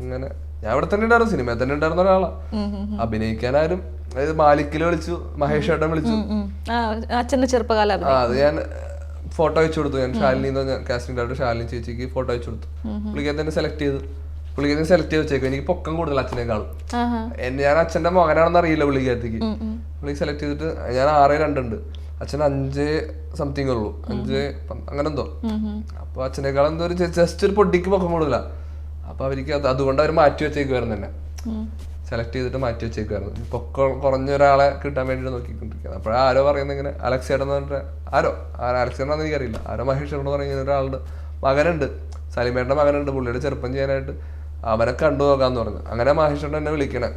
അങ്ങനെ ഞാൻ ഇവിടെ തന്നെ ഉണ്ടായിരുന്നു സിനിമയിൽ തന്നെ ഉണ്ടായിരുന്ന ഒരാളാ. അഭിനയിക്കാനാരും അതായത് മാലിക്കിൽ വിളിച്ചു മഹേഷ് ഏട്ടൻ വിളിച്ചു. അച്ഛന്റെ ചെറുപ്പകാലം അത് ഞാൻ ഫോട്ടോ അയച്ചു കൊടുത്തു. ഞാൻ ഷാലിനി കാസ്റ്റിംഗ് ഡയറക്ടർ ഷാലിനി ചേച്ചിക്ക് ഫോട്ടോ അയച്ചു കൊടുത്തു. പുള്ളിക്കകത്ത് തന്നെ സെലക്ട് ചെയ്തു. പുള്ളിക്കകത്ത് സെലക്ട് ചെയ്ത് വെച്ചേക്കും. എനിക്ക് പൊക്കം കൂടുതൽ അച്ഛനേക്കാളും. ഞാൻ അച്ഛന്റെ മകനാണെന്ന് അറിയില്ല പുള്ളിക്കകത്തേക്ക്. പുള്ളി സെലക്ട് ചെയ്തിട്ട് ഞാൻ ആറ് രണ്ടുണ്ട് അച്ഛൻ അഞ്ച് സംതിങ് ഉള്ളൂ. അഞ്ച് അങ്ങനെ എന്തോ. അപ്പൊ അച്ഛനേക്കാളും എന്തോ ഒരു ജസ്റ്റ് ഒരു പൊടിക്ക് പൊക്കം കൂടുതലാ അപ്പൊ അവർക്ക് അത് അതുകൊണ്ട് അവർ മാറ്റി വെച്ചേക്കുമായിരുന്നു തന്നെ സെലക്ട് ചെയ്തിട്ട് മാറ്റി വെച്ചേക്കുമായിരുന്നു പൊക്കം കുറഞ്ഞ ഒരാളെ കിട്ടാൻ വേണ്ടിട്ട് നോക്കിക്കൊണ്ടിരിക്കുന്നത് അപ്പോഴാ ആരോ പറയുന്നത് ഇങ്ങനെ അലക്സേടെന്ന് എന്ന് പറഞ്ഞിട്ട്. ആരോ? ആരോ അലക്സേടാന്ന് ചേട്ടനാന്ന് എനിക്കറിയില്ല. ആരോ മഹേഷ് എന്ന് പറഞ്ഞ ഇങ്ങനെ ഒരാളുടെ മകനുണ്ട്. സലിമേട്ടന്റെ മകനുണ്ട് പുള്ളിയുടെ ചെറുപ്പം ചെയ്യാനായിട്ട്. അവനെ കണ്ടു നോക്കാന്ന് പറഞ്ഞു. അങ്ങനെ മഹേഷ് എന്നെ വിളിക്കണേ.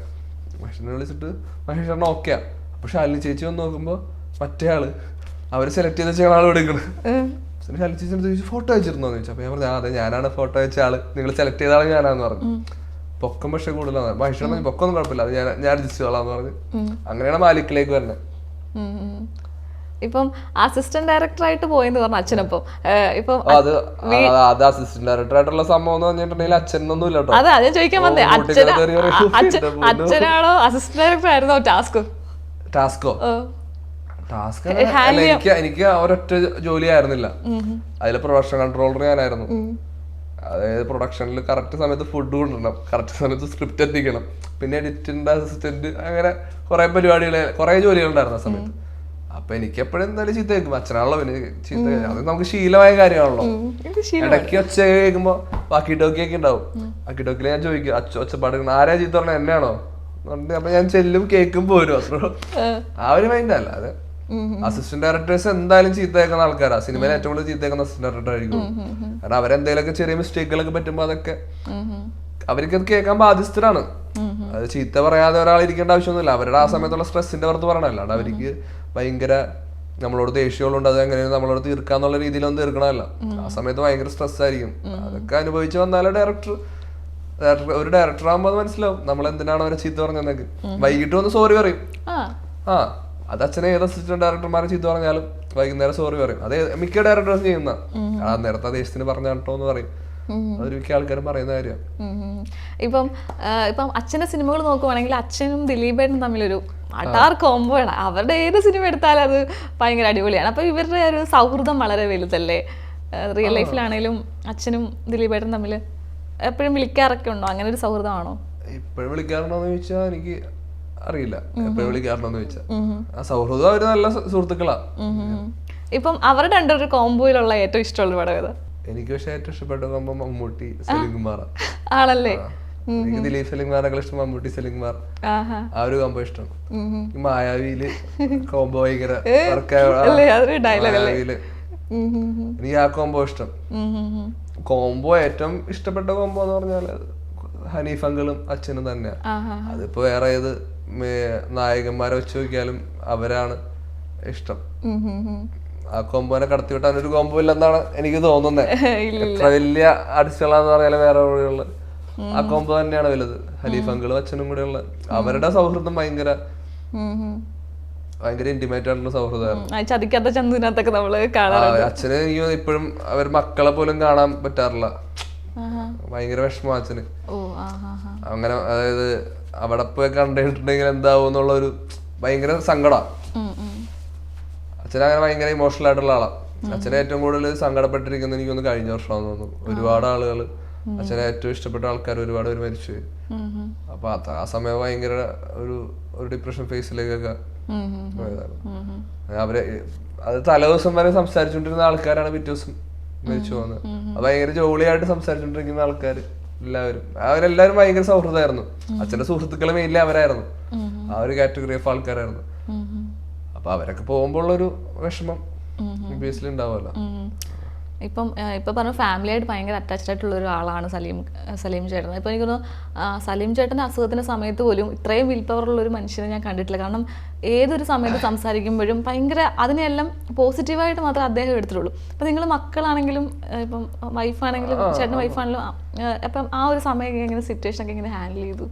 മഹേഷ് വിളിച്ചിട്ട് മഹേഷ് ഓക്കെയാ പക്ഷെ അല്ലി ചേച്ചി വന്ന് നോക്കുമ്പോ മറ്റേ ആൾ. അവർ സെലക്ട് ചെയ്ത വെച്ച ആൾ എടുക്കണം അച്ഛൻ ചോദിച്ചു ഫോട്ടോ അയച്ചിരുന്നോ എന്ന് ചോദിച്ചു അപ്പൊ ഞാൻ പറഞ്ഞു "ആ, അതെ ഞാനാണ് ഫോട്ടോ വെച്ച ആൾ. നിങ്ങൾ സെലക്ട് ചെയ്ത ആൾ ഞാനാന്ന് പറഞ്ഞു. പൊക്കം പക്ഷെ കൂടുതലാണ് മഹിഷ പൊക്കൊന്നും കുഴപ്പമില്ല. അത് ഞാൻ ഞാൻ അഡ്ജസ്റ്റ് ചെയ്തോളാന്ന് പറഞ്ഞു. അങ്ങനെയാണ് മാലിക്കിലേക്ക് വരുന്നത്. ഇപ്പം അസിസ്റ്റന്റ് ഡയറക്ടർ ആയിട്ട് പോയെന്ന് പറഞ്ഞു അച്ഛനപ്പം. ഇപ്പം അത് അസിസ്റ്റന്റ് ഡയറക്ടർ ആയിട്ടുള്ള സംഭവം എന്ന് പറഞ്ഞിട്ടുണ്ടെങ്കിൽ അച്ഛനൊന്നും ഇല്ല അതെ അത് ചോദിക്കാൻ വന്നേ. അച്ഛൻ അച്ഛനാണോ അസിസ്റ്റന്റ് ഡയറക്ടർ ആയിരുന്നോ ടാസ്ക് ടാസ്കോ ടാസ്ക് എനിക്ക് എനിക്ക് ഒരൊറ്റ ജോലി ആയിരുന്നില്ല അതിൽ പ്രൊഡക്ഷൻ കൺട്രോളർ ഞാനായിരുന്നു. അതായത് പ്രൊഡക്ഷനിൽ കറക്റ്റ് സമയത്ത് ഫുഡ് കൊണ്ടുവരണം. കറക്റ്റ് സമയത്ത് സ്ക്രിപ്റ്റ് എത്തിക്കണം. പിന്നെ എഡിറ്റിന്റെ അസിസ്റ്റന്റ് അങ്ങനെ കുറെ പരിപാടികൾ കുറെ ജോലികളുണ്ടായിരുന്നു ആ സമയത്ത്. അപ്പൊ എനിക്ക് എപ്പോഴും എന്തായാലും ചീത്ത കേൾക്കും. അച്ഛനാണല്ലോ പിന്നെ ചീത്ത അത് നമുക്ക് ശീലമായ കാര്യമാണല്ലോ. ഇടയ്ക്ക് ഒച്ച കേൾക്കുമ്പോ ബാക്കി ടോക്കിയൊക്കെ ഉണ്ടാവും. ബാക്കി ടോക്കിൽ ഞാൻ ചോദിക്കും അച്ഛ ഒച്ചപ്പാട്. ആരാ ചീത്ത പറഞ്ഞ എന്നെയാണോ? അപ്പൊ ഞാൻ ചെല്ലും കേൾക്കും പോരും. അത്ര ആ ഒരു മൈൻഡ് അല്ല. അത് അസിസ്റ്റന്റ് ഡയറക്ടേഴ്സ് എന്തായാലും ചീത്ത കേൾക്കുന്ന ആൾക്കാരാ സിനിമയിൽ ഏറ്റവും കൂടുതൽ ചീത്തയേക്കുന്ന അസിസ്റ്റന്റ് ഡയറക്ടർ ആയിരിക്കും. കാരണം അവരെന്തെങ്കിലുമൊക്കെ ചെറിയ മിസ്റ്റേക്കുകളൊക്കെ പറ്റുമ്പോ അതൊക്കെ അവർക്ക് അത് കേൾക്കാൻ ബാധ്യസ്ഥരാണ്. അത് ചീത്ത പറയാതെ ഒരാൾ ഇരിക്കേണ്ട ആവശ്യമൊന്നുമില്ല. അവരുടെ ആ സമയത്തുള്ള സ്ട്രെസ്സിന്റെ പുറത്ത് പറയണല്ല അല്ലാണ്ട് അവർക്ക് ഭയങ്കര നമ്മളോട് ദേഷ്യമുണ്ട് അത് എങ്ങനെ നമ്മളോട് തീർക്കാന്നുള്ള രീതിയിലൊന്നും തീർക്കണമല്ല. ആ സമയത്ത് ഭയങ്കര സ്ട്രെസ് ആയിരിക്കും അതൊക്കെ അനുഭവിച്ച് വന്നാലേ ഡയറക്ടർ ഡയറക്ടർ ഒരു ഡയറക്ടർ ആകുമ്പോൾ മനസ്സിലാവും. നമ്മൾ എന്തിനാണ് അവരെ ചീത്ത പറഞ്ഞതെന്നൊക്കെ. വൈകിട്ട് വന്ന് സോറി പറയും. ആ. അത് അച്ഛനെ ഏത് അസിസ്റ്റന്റ് ഡയറക്ടർമാരെ ചെയ്തു പറഞ്ഞാലും വൈകുന്നേരം സോറി പറയും. അതേ മിക്ക ഡയറക്ടേഴ്സും ചെയ്യുന്ന. ആ നേരത്തെ ദേശത്തിന് പറഞ്ഞ കേട്ടോ എന്ന് പറയും. അതൊരു മിക്ക ആൾക്കാരും പറയുന്ന കാര്യമാണ്. ഇപ്പം ഇപ്പം അച്ഛന്റെ സിനിമകൾ നോക്കുവാണെങ്കിൽ അച്ഛനും ദിലീപേട്ടനും തമ്മിലൊരു അടാർ കോംബോ ആണ്. അവരുടെ ഏത് സിനിമ എടുത്താലും അത് ഭയങ്കര അടിപൊളിയാണ്. അപ്പൊ ഇവരുടെ ഒരു സൗഹൃദം വളരെ വലുതല്ലേ? റിയൽ ലൈഫിലാണേലും അച്ഛനും ദിലീപേട്ടനും തമ്മിൽ എപ്പോഴും വിളിക്കാറൊക്കെ ഉണ്ടോ? അങ്ങനെ ഒരു സൗഹൃദമാണോ? ഇപ്പോഴും വിളിക്കാറുണ്ടോന്ന് ചോദിച്ചാൽ എനിക്ക് അറിയില്ല. എപ്പോഴും വിളിക്കാറുണ്ടോന്ന് ചോദിച്ചാൽ ആ സൗഹൃദം അവർ നല്ല സുഹൃത്തുക്കളാ. ഇപ്പം അവരുടെ രണ്ടൊരു ഒരു കോംബോയിലുള്ള ഏറ്റവും ഇഷ്ടമുള്ള പടം ഏതാ? എനിക്ക് പക്ഷെ ഏറ്റവും ഇഷ്ടപ്പെട്ട കോമ്പോ മമ്മൂട്ടി സലിംകുമാർ ആണല്ലേ? എനിക്ക് ദിലീപ് സലീം ഇഷ്ടം മമ്മൂട്ടി സലിംകുമാർ ആ ഒരു കോംബോ ഇഷ്ടം. മായാവിയിൽ കോമ്പോ ഭയങ്കര മായാവിയിൽ. എനിക്ക് ആ കോംബോ ഇഷ്ടം. കോംബോ ഏറ്റവും ഇഷ്ടപ്പെട്ട കോംബോ എന്ന് പറഞ്ഞാൽ ഹനീഫ് അങ്കിളും അച്ഛനും തന്നെയാ. ആഹാ. അതിപ്പോ വേറെ ഏത് നായകന്മാരെ വെച്ച് നോക്കിയാലും അവരാണ് ഇഷ്ടം. ആ കൊമ്പനെ കടത്തി വിട്ടാൻ ഒരു കോംബോ ഇല്ലെന്നാണ് എനിക്ക് തോന്നുന്നത് എത്ര വലിയ ആർട്ടിസ്റ്റുകളാന്ന് പറഞ്ഞാൽ വേറെ കൂടെയുള്ള ആ കൊമ്പ് തന്നെയാണ് വലുത്. അങ്കിളും അച്ഛനും കൂടെ ഉള്ള അവരുടെ സൗഹൃദം ഭയങ്കര. ഭയങ്കര ഇന്റിമേറ്റ് ആയിട്ടുള്ള സൗഹൃദമാണ് ചതിക്കാത്ത ചന്തുവിനകത്തൊക്കെ നമ്മൾ അച്ഛന് എനിക്ക് ഇപ്പോഴും അവർ മക്കളെ പോലും കാണാൻ പറ്റാറില്ല. ഭയങ്കര വിഷമം അച്ഛന്. അങ്ങനെ അതായത് അവിടെ പോയി കണ്ടിട്ടുണ്ടെങ്കിൽ എന്താവും എന്നുള്ള ഒരു ഭയങ്കര സങ്കടം. അച്ഛനങ്ങനെ ഉം. അച്ഛൻ അങ്ങനെ ഭയങ്കര ഇമോഷണൽ ആയിട്ടുള്ള ആളാണ് അച്ഛനെ ഏറ്റവും കൂടുതൽ സങ്കടപ്പെട്ടിരിക്കുന്നത് എനിക്കൊന്ന് കഴിഞ്ഞ വർഷമാണെന്ന് തോന്നുന്നു. ഒരുപാട് ആളുകൾ അച്ഛനെ ഏറ്റവും ഇഷ്ടപ്പെട്ട ആൾക്കാർ ഒരുപാട് പേര് മരിച്ചു. അപ്പൊ ആ സമയം ഭയങ്കര ഒരു ഒരു ഡിപ്രഷൻ ഫേസിലേക്കൊക്കെ അവരെ അത് തലേദിവസം വരെ സംസാരിച്ചുകൊണ്ടിരുന്ന ആൾക്കാരാണ് പിറ്റേ ദിവസം മരിച്ചു പോകുന്നത് അത് ഭയങ്കര ജോളിയായിട്ട് സംസാരിച്ചുകൊണ്ടിരിക്കുന്ന ആൾക്കാർ എല്ലാവരും. അവരെല്ലാവരും ഭയങ്കര സൗഹൃദമായിരുന്നു. അച്ഛന്റെ സുഹൃത്തുക്കളെ മെയിൻലി അവരായിരുന്നു. ആ ഒരു കാറ്റഗറി ഓഫ് ആൾക്കാരായിരുന്നു. അപ്പൊ അവരൊക്കെ പോകുമ്പോൾ ഉള്ളൊരു വിഷമം ഉണ്ടാവുമല്ലോ. ഇപ്പം ഇപ്പം പറഞ്ഞു ഫാമിലി ആയിട്ട് ഭയങ്കര അറ്റാച്ച്ഡ് ആയിട്ടുള്ള ഒരാളാണ് സലീം സലീം ചേട്ടൻ. ഇപ്പം എനിക്ക് തോന്നുന്നു സലീം ചേട്ടന്റെ അസുഖത്തിന്റെ സമയത്ത് പോലും ഇത്രയും വിൽ പവർ ഉള്ള ഒരു മനുഷ്യനെ ഞാൻ കണ്ടിട്ടില്ല. കാരണം ഏതൊരു സമയത്ത് സംസാരിക്കുമ്പോഴും ഭയങ്കര അതിനെല്ലാം പോസിറ്റീവായിട്ട് മാത്രമേ അദ്ദേഹം എടുത്തിട്ടുള്ളൂ. അപ്പോൾ നിങ്ങൾ മക്കളാണെങ്കിലും ഇപ്പം വൈഫാണെങ്കിലും ചേട്ടൻ വൈഫാണെങ്കിലും അപ്പം ആ ഒരു സമയം എങ്ങനെ സിറ്റുവേഷൻ ഒക്കെ എങ്ങനെ ഹാൻഡിൽ ചെയ്തു?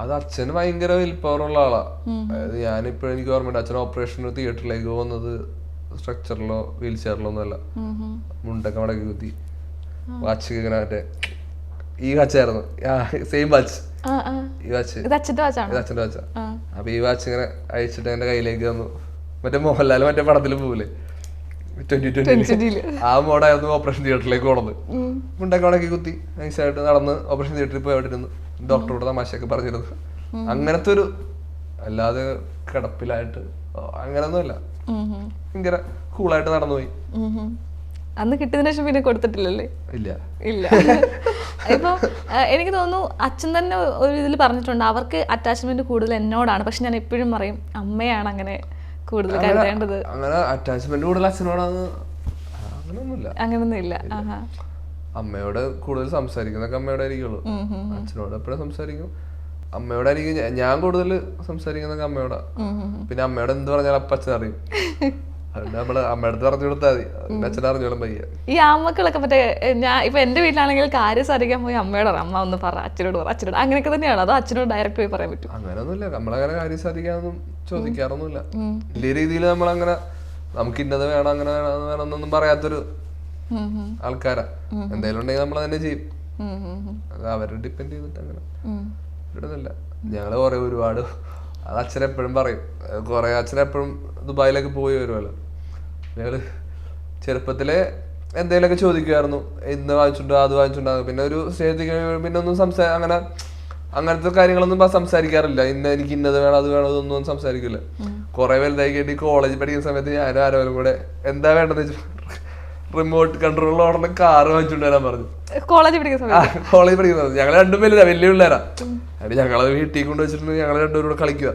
അത് അച്ഛൻ ഭയങ്കര വിൽ പവറുള്ള ഉള്ള ആളാ. അതായത് ഞാനിപ്പോഴും എനിക്ക് ഓർമ്മയുണ്ട് അച്ഛൻ ഓപ്പറേഷൻ തിയേറ്ററിലേക്ക് പോകുന്നത് സ്ട്രക്ചറിലോ വീൽ ചെയറിലോ ഒന്നുമല്ല. ഉം ഉം. മുണ്ടൊക്കെ മടക്കി കുത്തി. വാച്ച് ഇങ്ങനെ മറ്റേ ഈ വാച്ചായിരുന്നു സെയിം വാച്ച് ഈ വാച്ച് അച്ഛന്റെ വാച്ചാ അപ്പൊ ഈ വാച്ച് ഇങ്ങനെ അയച്ചിട്ട് എന്റെ കയ്യിലേക്ക് വന്നു. മറ്റേ മോഹൻലാൽ മറ്റേ പടത്തിൽ പോവില്ലേ ട്വന്റി ട്വന്റി ട്വന്റിയിൽ. ആ മോഡായിരുന്നു ഓപ്പറേഷൻ തിയേറ്ററിലേക്ക് പോണത്. മുണ്ടൊക്കെ മടക്കി കുത്തി. നൈസായിട്ട് നടന്ന് ഓപ്പറേഷൻ തിയേറ്ററിൽ പോയി അവിടെ ഇരുന്നു ഡോക്ടറോട് തമാശയൊക്കെ പറഞ്ഞിരുന്നു. അങ്ങനത്തെ ഒരു അല്ലാതെ കിടപ്പിലായിട്ട് അങ്ങനൊന്നുമല്ല. ഭയങ്കര കൂളായിട്ട് നടന്നുപോയി. അന്ന് കിട്ടിയതിനു ശേഷം പിന്നെ കൊടുത്തിട്ടില്ലല്ലേ? ഇല്ല. ഇല്ല. ഇപ്പൊ എനിക്ക് തോന്നുന്നു അച്ഛൻ തന്നെ ഒരു ഇതിൽ പറഞ്ഞിട്ടുണ്ട് അവർക്ക് അറ്റാച്ച്മെന്റ് കൂടുതൽ എന്നോടാണ്. പക്ഷെ ഞാൻ എപ്പോഴും പറയും അമ്മയാണ് അങ്ങനെ കൂടുതൽ കരുതേണ്ടത്. അങ്ങനെ അറ്റാച്ച്മെന്റ് കൂടുതൽ അച്ഛനോടാണ് അങ്ങനൊന്നുമില്ല. അങ്ങനൊന്നും ഇല്ല. ആഹാ. അമ്മയോട് കൂടുതൽ സംസാരിക്കുന്നൊക്കെ അമ്മയോട് ആയിരിക്കുള്ളൂ ഉം ഉം. അച്ഛനോട് എപ്പോഴും സംസാരിക്കും. അമ്മയോടായിരിക്കും ഞാൻ കൂടുതൽ സംസാരിക്കുന്നത് അമ്മയോടാ. പിന്നെ അമ്മയോട് എന്ത് പറഞ്ഞാൽ അപ്പച്ചൻ അറിയും. ഈ ആമ്മക്കളൊക്കെ മറ്റേ ഞാൻ ഇപ്പൊ എന്റെ വീട്ടിലാണെങ്കിൽ കാര്യം സാധിക്കാൻ പോയി അമ്മയോട് അമ്മ ഒന്ന് പറ അച്ഛനോട് പറ അച്ഛനോട് അങ്ങനെയൊക്കെ തന്നെയാണ്? അത് അച്ഛനോട് ഡയറക്റ്റ് പോയി പറയാൻ പറ്റും അങ്ങനെയൊന്നുമില്ല നമ്മളങ്ങനെ കാര്യം സാധിക്കാനൊന്നും ചോദിക്കാറൊന്നുമില്ല. വലിയ രീതിയിൽ നമ്മളങ്ങനെ നമുക്ക് ഇന്നത് വേണം അങ്ങനെ വേണം വേണമെന്നൊന്നും പറയാത്തൊരു ആൾക്കാരാ. എന്തെങ്കിലും ഉണ്ടെങ്കിൽ നമ്മൾ തന്നെ ചെയ്യും. അത് അവരെ ഡിപ്പെൻഡ് ചെയ്തിട്ട് അങ്ങനെ. ഇടുന്നില്ല. ഞങ്ങൾ കുറെ ഒരുപാട് അത് അച്ഛൻ എപ്പോഴും പറയും. കുറെ അച്ഛൻ എപ്പോഴും ദുബായിലൊക്കെ പോയി വരുമല്ലോ ഞങ്ങൾ ചെറുപ്പത്തിലെ എന്തെങ്കിലുമൊക്കെ ചോദിക്കുമായിരുന്നു ഇന്ന് വാങ്ങിച്ചിട്ടുണ്ടോ അത് വാങ്ങിച്ചിട്ടുണ്ടോ പിന്നെ ഒരു സ്റ്റേജ് പിന്നെ ഒന്നും സംസാ അങ്ങനെ അങ്ങനത്തെ കാര്യങ്ങളൊന്നും സംസാരിക്കാറില്ല. ഇന്ന എനിക്ക് ഇന്നത് വേണം അത് വേണം ഇതൊന്നും സംസാരിക്കില്ല. കുറെ വലുതായി കേട്ടി കോളേജിൽ പഠിക്കുന്ന സമയത്ത് ഞാനും ആരോലും കൂടെ എന്താ വേണ്ടത് റിമോട്ട് കൺട്രോൾ ഓടുന്ന കാറ് വാങ്ങിച്ചുകൊണ്ട് വരാൻ പറഞ്ഞു. കോളേജ് പഠിക്കുന്ന സമയത്ത്? കോളേജ് പഠിക്കുന്ന ഞങ്ങൾ രണ്ടും വലിയ വലിയ പിള്ളേരാ. അവിടെ ഞങ്ങളെ വീട്ടിൽ കൊണ്ട് വെച്ചിട്ടുണ്ട് ഞങ്ങൾ രണ്ടുപേരും കൂടെ കളിക്കുക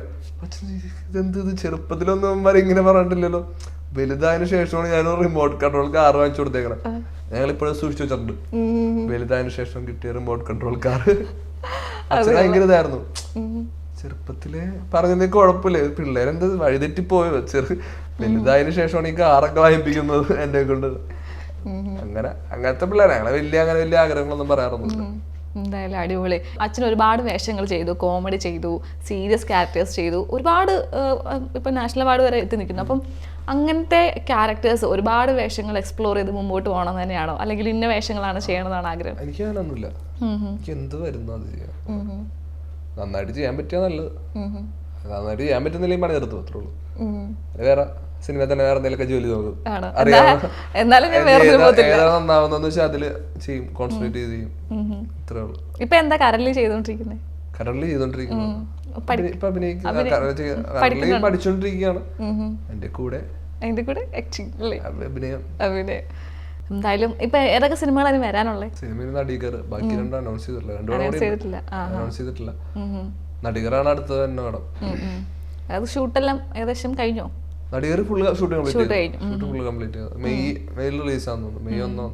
ഇതെന്ത് ഇത് ചെറുപ്പത്തിലൊന്നും വരെ ഇങ്ങനെ പറഞ്ഞിട്ടില്ലല്ലോ. വലുതായതിനു ശേഷമാണ് ഞാൻ റിമോട്ട് കൺട്രോൾ കാർ വാങ്ങിച്ചു കൊടുത്തേക്കണം. ഞങ്ങൾ ഇപ്പോഴും സൂക്ഷിച്ചു വെച്ചിട്ടുണ്ട്. വലുതായതിനു ശേഷം കിട്ടിയ റിമോട്ട് കൺട്രോൾ കാർ ഭയങ്കര ഇതായിരുന്നു. ചെറുപ്പത്തിൽ പറഞ്ഞതിന് കുഴപ്പമില്ല. പിള്ളേരെന്ത് വഴിതെറ്റിപ്പോയോ? ചെറു വലുതായതിനു ശേഷമാണ് ഈ കാറൊക്കെ വായിപ്പിക്കുന്നത് എന്നെ കൊണ്ട് അങ്ങനെ അങ്ങനത്തെ പിള്ളേരെ. അങ്ങനെ വലിയ അങ്ങനെ വലിയ ആഗ്രഹങ്ങളൊന്നും പറയാറൊന്നുമില്ല. എന്തായാലും അടിപൊളി. അച്ഛൻ ഒരുപാട് വേഷങ്ങൾ ചെയ്തു. കോമഡി ചെയ്തു. സീരിയസ് ക്യാരക്ടേഴ്സ് ചെയ്തു. ഒരുപാട് ഇപ്പൊ നാഷണൽ അവാർഡ് വരെ എത്തി നിൽക്കുന്നു. അപ്പം അങ്ങനത്തെ ക്യാരക്ടേഴ്സ് ഒരുപാട് വേഷങ്ങൾ എക്സ്പ്ലോർ ചെയ്ത് മുമ്പോട്ട് പോകണം തന്നെയാണോ? അല്ലെങ്കിൽ ഇന്ന വേഷങ്ങളാണ് ചെയ്യണമെന്നാണ് ആഗ്രഹം? എനിക്ക് അങ്ങനൊന്നുമില്ല. എനിക്ക് എന്ത് വരുന്നു അത് ചെയ്യാം നന്നായിട്ട് ചെയ്യാൻ പറ്റിയ നല്ലത്. നന്നായിട്ട് ചെയ്യാൻ പറ്റുന്നില്ലെങ്കിൽ പണി നിർത്തും അത്രേ ഉള്ളൂ വേറെ സിനിമ തന്നെ വേറെ എന്തെങ്കിലുമൊക്കെ ജോലി നോക്കും. പോകത്തില്ല വെച്ചാൽ അതിൽ ചെയ്യും കോൺസെൻട്രേറ്റ് ചെയ്യും. ഇത്രേ ഉള്ളൂ. ഇപ്പൊ എന്താ കറന്റ് ചെയ്തോണ്ടിരിക്കുന്നത് കറണ്ട് ചെയ്തോണ്ടിരിക്കുന്നു. പഠി- ഇപ്പൊ അഭിനയിക്കുന്ന പഠിച്ചോണ്ടിരിക്കുകയാണ്. എന്റെ കൂടെ. അതിന്റെ കൂടെ? അഭിനയം. അഭിനയം. എന്തായാലും ഇപ്പൊ ഏതൊക്കെ സിനിമകളാണ് വരാനുള്ളത് സിനിമയിൽ നടികർ. ബാക്കി രണ്ടും അനൗൺസ് ചെയ്തിട്ടില്ല. രണ്ടും അനൗൺസ് ചെയ്തിട്ടില്ല. നടികറാണ് അടുത്തത് തന്നെ ഉം. അത് ഷൂട്ടെല്ലാം ഏകദേശം കഴിഞ്ഞോ? Nadikar full shooting complete shoot full complete May മെയ്യിൽ റിലീസ് ആണെന്ന് തോന്നുന്നു. മെയ് ഒന്നാം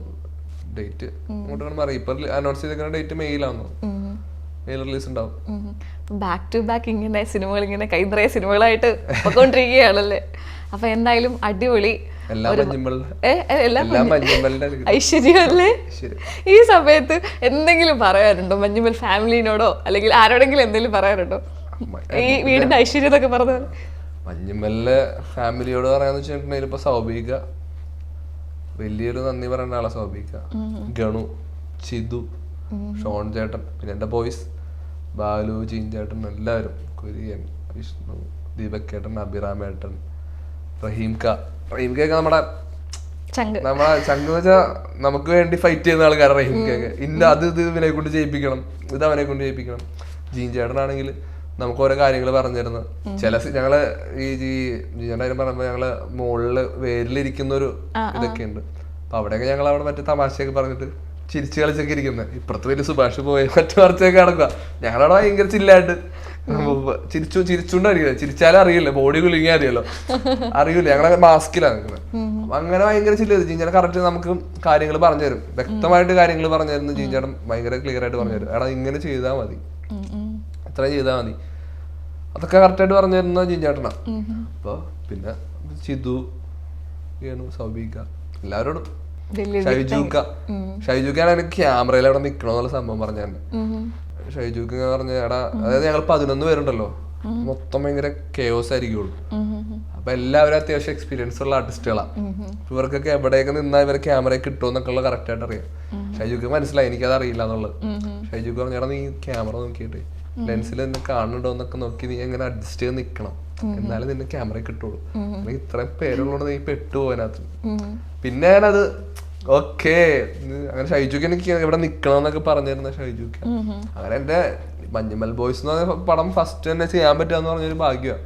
ഡേറ്റ് അങ്ങോട്ട് കാണുമ്പോൾ ഇപ്പൊ അനൗൺസ് ചെയ്തേക്കുന്ന ഡേറ്റ് മെയ്യിലാണെന്ന് തോന്നുന്നു. റിലീസ് ഉണ്ടാവും. ബാക്ക് ടു ബാക്ക് ഇങ്ങനെ സിനിമകൾ ഇങ്ങനെ കൈനിറയ സിനിമകളായിട്ട് പൊക്കോണ്ടിരിക്കുകയാണല്ലേ? അപ്പൊ എന്തായാലും അടിപൊളി. ഐശ്വര്യല്ലേ? ഈ സമയത്ത് എന്തെങ്കിലും പറയാനുണ്ടോ? മഞ്ഞുമൽ ഫാമിലിനോടോ അല്ലെങ്കിൽ ആരോടെങ്കിലും എന്തെങ്കിലും പറയാനുണ്ടോ? ഈ വീടിന്റെ ഐശ്വര്യം എന്നൊക്കെ പറഞ്ഞ പോലെ മഞ്ഞുമ്മലിലെ ഫാമിലിയോട് പറയാന്ന് വെച്ചിട്ടുണ്ടെങ്കിൽ ഇപ്പൊ സൗബിക. വലിയൊരു നന്ദി പറയേണ്ട ആളാ സൗബിക. ഗണു ചിതു ഷോൺ ചേട്ടൻ പിന്നെ എന്റെ ബോയ്സ് ബാലു ജീൻ ചേട്ടൻ എല്ലാവരും. കുര്യൻ വിഷ്ണു ദീപക് ഏട്ടൻ അഭിറാം ഏട്ടൻ റഹീം ക റഹീം നമ്മുടെ നമ്മളെ ചങ്ക് വെച്ചാ നമുക്ക് വേണ്ടി ഫൈറ്റ് ചെയ്യുന്ന ആൾക്കാരാണ് റഹീം കയൊക്കെ ഇന്ന അത് ഇത് ഇവനെ കൊണ്ട് ചെയ്യിപ്പിക്കണം ഇത് അവനെ കൊണ്ട് ചെയ്യിപ്പിക്കണം ജീൻ ചേട്ടനാണെങ്കിൽ നമുക്ക് ഓരോ കാര്യങ്ങൾ പറഞ്ഞു തരുന്നത് ചില ഞങ്ങൾ ഈ ജീജന്റെ കാര്യം പറയുമ്പോ ഞങ്ങൾ മുകളിൽ വേരിലിരിക്കുന്ന ഒരു ഇതൊക്കെ ഉണ്ട് അപ്പൊ അവിടെയൊക്കെ ഞങ്ങൾ അവിടെ മറ്റേ തമാശയൊക്കെ പറഞ്ഞിട്ട് ചിരിച്ചു കളിച്ചൊക്കെ ഇരിക്കുന്നത് ഇപ്പുറത്ത് വലിയ സുഭാഷ് പോയി മറ്റു കുറച്ചൊക്കെ കിടക്കുക ഞങ്ങളവിടെ ഭയങ്കര ചില്ലായിട്ട്. ചിരിച്ചു ചിരിച്ചുകൊണ്ടായിരിക്കില്ല ചിരിച്ചാലും അറിയില്ല? ബോഡി കുലുങ്ങിയാൽ അറിയല്ലോ അറിയില്ല ഞങ്ങളെ മാസ്കിലാണ് നിൽക്കുന്നത് അങ്ങനെ ഭയങ്കര ചില്ല ജീഞ്ചേട്ടൻ കറക്റ്റ് നമുക്ക് കാര്യങ്ങൾ പറഞ്ഞു തരും. വ്യക്തമായിട്ട് കാര്യങ്ങൾ പറഞ്ഞു തരുന്നു ജീഞ്ചേട്ടൻ ഭയങ്കര ക്ലിയർ ആയിട്ട് പറഞ്ഞു തരും. എടാ ഇങ്ങനെ ചെയ്താൽ മതി. ഉം. ചെയ്താൽ മതി. അതൊക്കെ കറക്റ്റായിട്ട് പറഞ്ഞു തരുന്ന ജിഞ്ചേട്ടനാ അപ്പൊ പിന്നെ സിദ്ധു ഏണു സൗബിക എല്ലാവരോടും. ഷൈജൂക്ക ഷൈജൂക്കാണ് എനിക്ക് ക്യാമറയിൽ അവിടെ നിക്കണമെന്നുള്ള സംഭവം പറഞ്ഞു തന്നെ ഷൈജൂക്ക പറഞ്ഞ എടാ അതായത് ഞങ്ങൾ പതിനൊന്ന് പേരുണ്ടല്ലോ. മൊത്തം ഭയങ്കര കെയോസ് ആയിരിക്കുള്ളൂ. അപ്പൊ എല്ലാവരും അത്യാവശ്യം എക്സ്പീരിയൻസ് ഉള്ള ആർട്ടിസ്റ്റുകളാണ് ഇവർക്കൊക്കെ എവിടെയൊക്കെ നിന്നാ ഇവരെ ക്യാമറ കിട്ടുമെന്നൊക്കെ ഉള്ള കറക്റ്റ് ആയിട്ട് അറിയാം. ഷൈജുക്ക് മനസ്സിലായി എനിക്കത് അറിയില്ല എന്നുള്ളത് ഷൈജുക്ക് പറഞ്ഞാൽ നീ ക്യാമറ നോക്കിയിട്ട്. ലെൻസിൽ നിന്ന് കാണുന്നുണ്ടോ എന്നൊക്കെ നോക്കി നീ എങ്ങനെ അഡ്ജസ്റ്റ് ചെയ്ത് നിൽക്കണം എന്നാലേ നിന്നെ ക്യാമറ കിട്ടുള്ളൂ. അല്ലെങ്കിൽ ഇത്രയും പേരുള്ളതുകൊണ്ട് നീ പെട്ടുപോകാനകത്ത് ഉം. പിന്നെ ഞാനത് ഓക്കെ അങ്ങനെ ഷൈജുക്ക് എനിക്ക് ഇവിടെ നിക്കണം എന്നൊക്കെ പറഞ്ഞിരുന്ന ഷൈജുക്ക്. അങ്ങനെ എന്റെ മഞ്ഞുമൽ ബോയ്സ് എന്ന് പറഞ്ഞ പടം ഫസ്റ്റ് തന്നെ ചെയ്യാൻ പറ്റുക പറഞ്ഞൊരു ഭാഗ്യമാണ്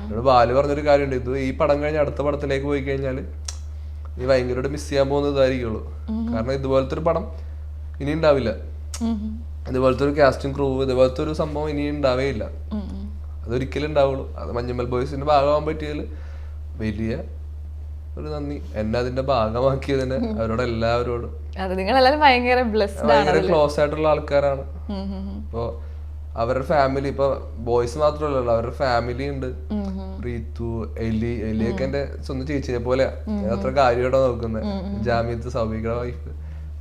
എന്നോട് ബാലു പറഞ്ഞൊരു കാര്യമുണ്ട് ഇത് ഈ പടം കഴിഞ്ഞ് അടുത്ത പടത്തിലേക്ക് പോയി കഴിഞ്ഞാൽ നീ ഭയങ്കരമായിട്ട് മിസ് ചെയ്യാൻ പോകുന്ന ഇതായിരിക്കുള്ളൂ. കാരണം ഇതുപോലത്തെ ഒരു പടം ഇനി ഉണ്ടാവില്ല. ഇതുപോലത്തെ ഒരു കാസ്റ്റിംഗ് ക്രൂ ഇതുപോലത്തെ ഒരു സംഭവം ഇനി ഉണ്ടാവേയില്ല. അതൊരിക്കലും ഉണ്ടാവുള്ളൂ. അത് മഞ്ഞമ്മൽ ബോയ്സിന്റെ ഭാഗമാകാൻ പറ്റിയതിൽ വലിയ ഒരു നന്ദി. എന്നെ അതിന്റെ ഭാഗമാക്കിയതിന് അവരോട് എല്ലാവരോടും. ഭയങ്കര ക്ലോസ് ആയിട്ടുള്ള ആൾക്കാരാണ്. ഇപ്പോ. അവരുടെ ഫാമിലി ഇപ്പൊ ബോയ്സ് മാത്രമല്ലല്ലോ അവരുടെ ഫാമിലി ഉണ്ട്. റീത്തു എലി എലിയൊക്കെ എന്റെ സ്വന്തം ചേച്ചിയെ പോലെ അത്ര കാര്യമായിട്ടാണ് നോക്കുന്നത് ജാമ്യത്ത് സൗഭിക വൈഫ്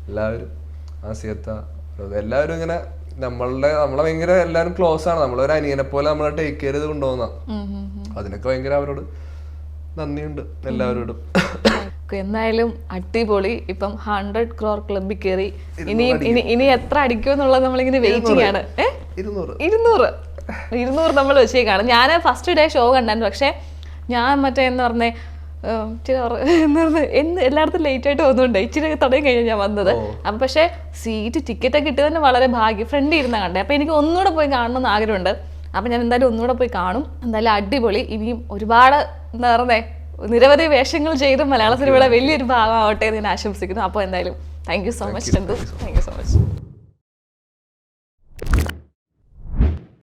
എല്ലാവരും. ആസിയത്ത എല്ലാവരും ഇങ്ങനെ നമ്മളുടെ നമ്മളെ ഭയങ്കര എല്ലാവരും ക്ലോസ് ആണ്. നമ്മളൊരു അനിയനെ പോലെ നമ്മളെ ടേക്ക് കെയർ ചെയ്ത് കൊണ്ടുപോകുന്ന അതിനൊക്കെ ഭയങ്കര അവരോട് നന്ദിയുണ്ട് എല്ലാവരോടും. എന്തായാലും അടിപൊളി. ഇപ്പം ഹൺഡ്രഡ് ക്രോർ ക്ലബിൽ കയറി ഇനി ഇനി ഇനി എത്ര അടിക്കും എന്നുള്ളത് നമ്മളിങ്ങനെ വെയിറ്റിംഗ് ആണ്. ഇരുന്നൂറ്. ഇരുന്നൂറ്. നമ്മൾ വെച്ചേക്കാണ്. ഞാൻ ഫസ്റ്റ് ഡേ ഷോ കണ്ടായിരുന്നു. പക്ഷേ ഞാൻ മറ്റേ എന്ന് പറഞ്ഞേ ഇച്ചിരി എന്ന് എല്ലായിടത്തും ലേറ്റ് ആയിട്ട് വന്നുകൊണ്ട് ഇച്ചിരി തുടങ്ങി കഴിഞ്ഞാൽ ഞാൻ വന്നത്. അപ്പം പക്ഷേ സീറ്റ് ടിക്കറ്റ് ഒക്കെ കിട്ടിയതന്നെ വളരെ ഭാഗ്യം. ഫ്രണ്ട് ഇരുന്ന കണ്ടേ. അപ്പം എനിക്ക് ഒന്നുകൂടെ പോയി കാണണമെന്ന് ആഗ്രഹമുണ്ട്. അപ്പം ഞാൻ എന്തായാലും ഒന്നുകൂടെ പോയി കാണും. എന്തായാലും അടിപൊളി. ഇനിയും ഒരുപാട് എന്താ പറയുന്നേ നിരവധി വേഷങ്ങൾ ചെയ്ത് മലയാള സിനിമയുടെ വലിയൊരു ഭാഗമാവട്ടെ എന്ന് ഞാൻ ആശംസിക്കുന്നു. അപ്പോൾ എന്തായാലും thank you so much Chandu. Thank you so much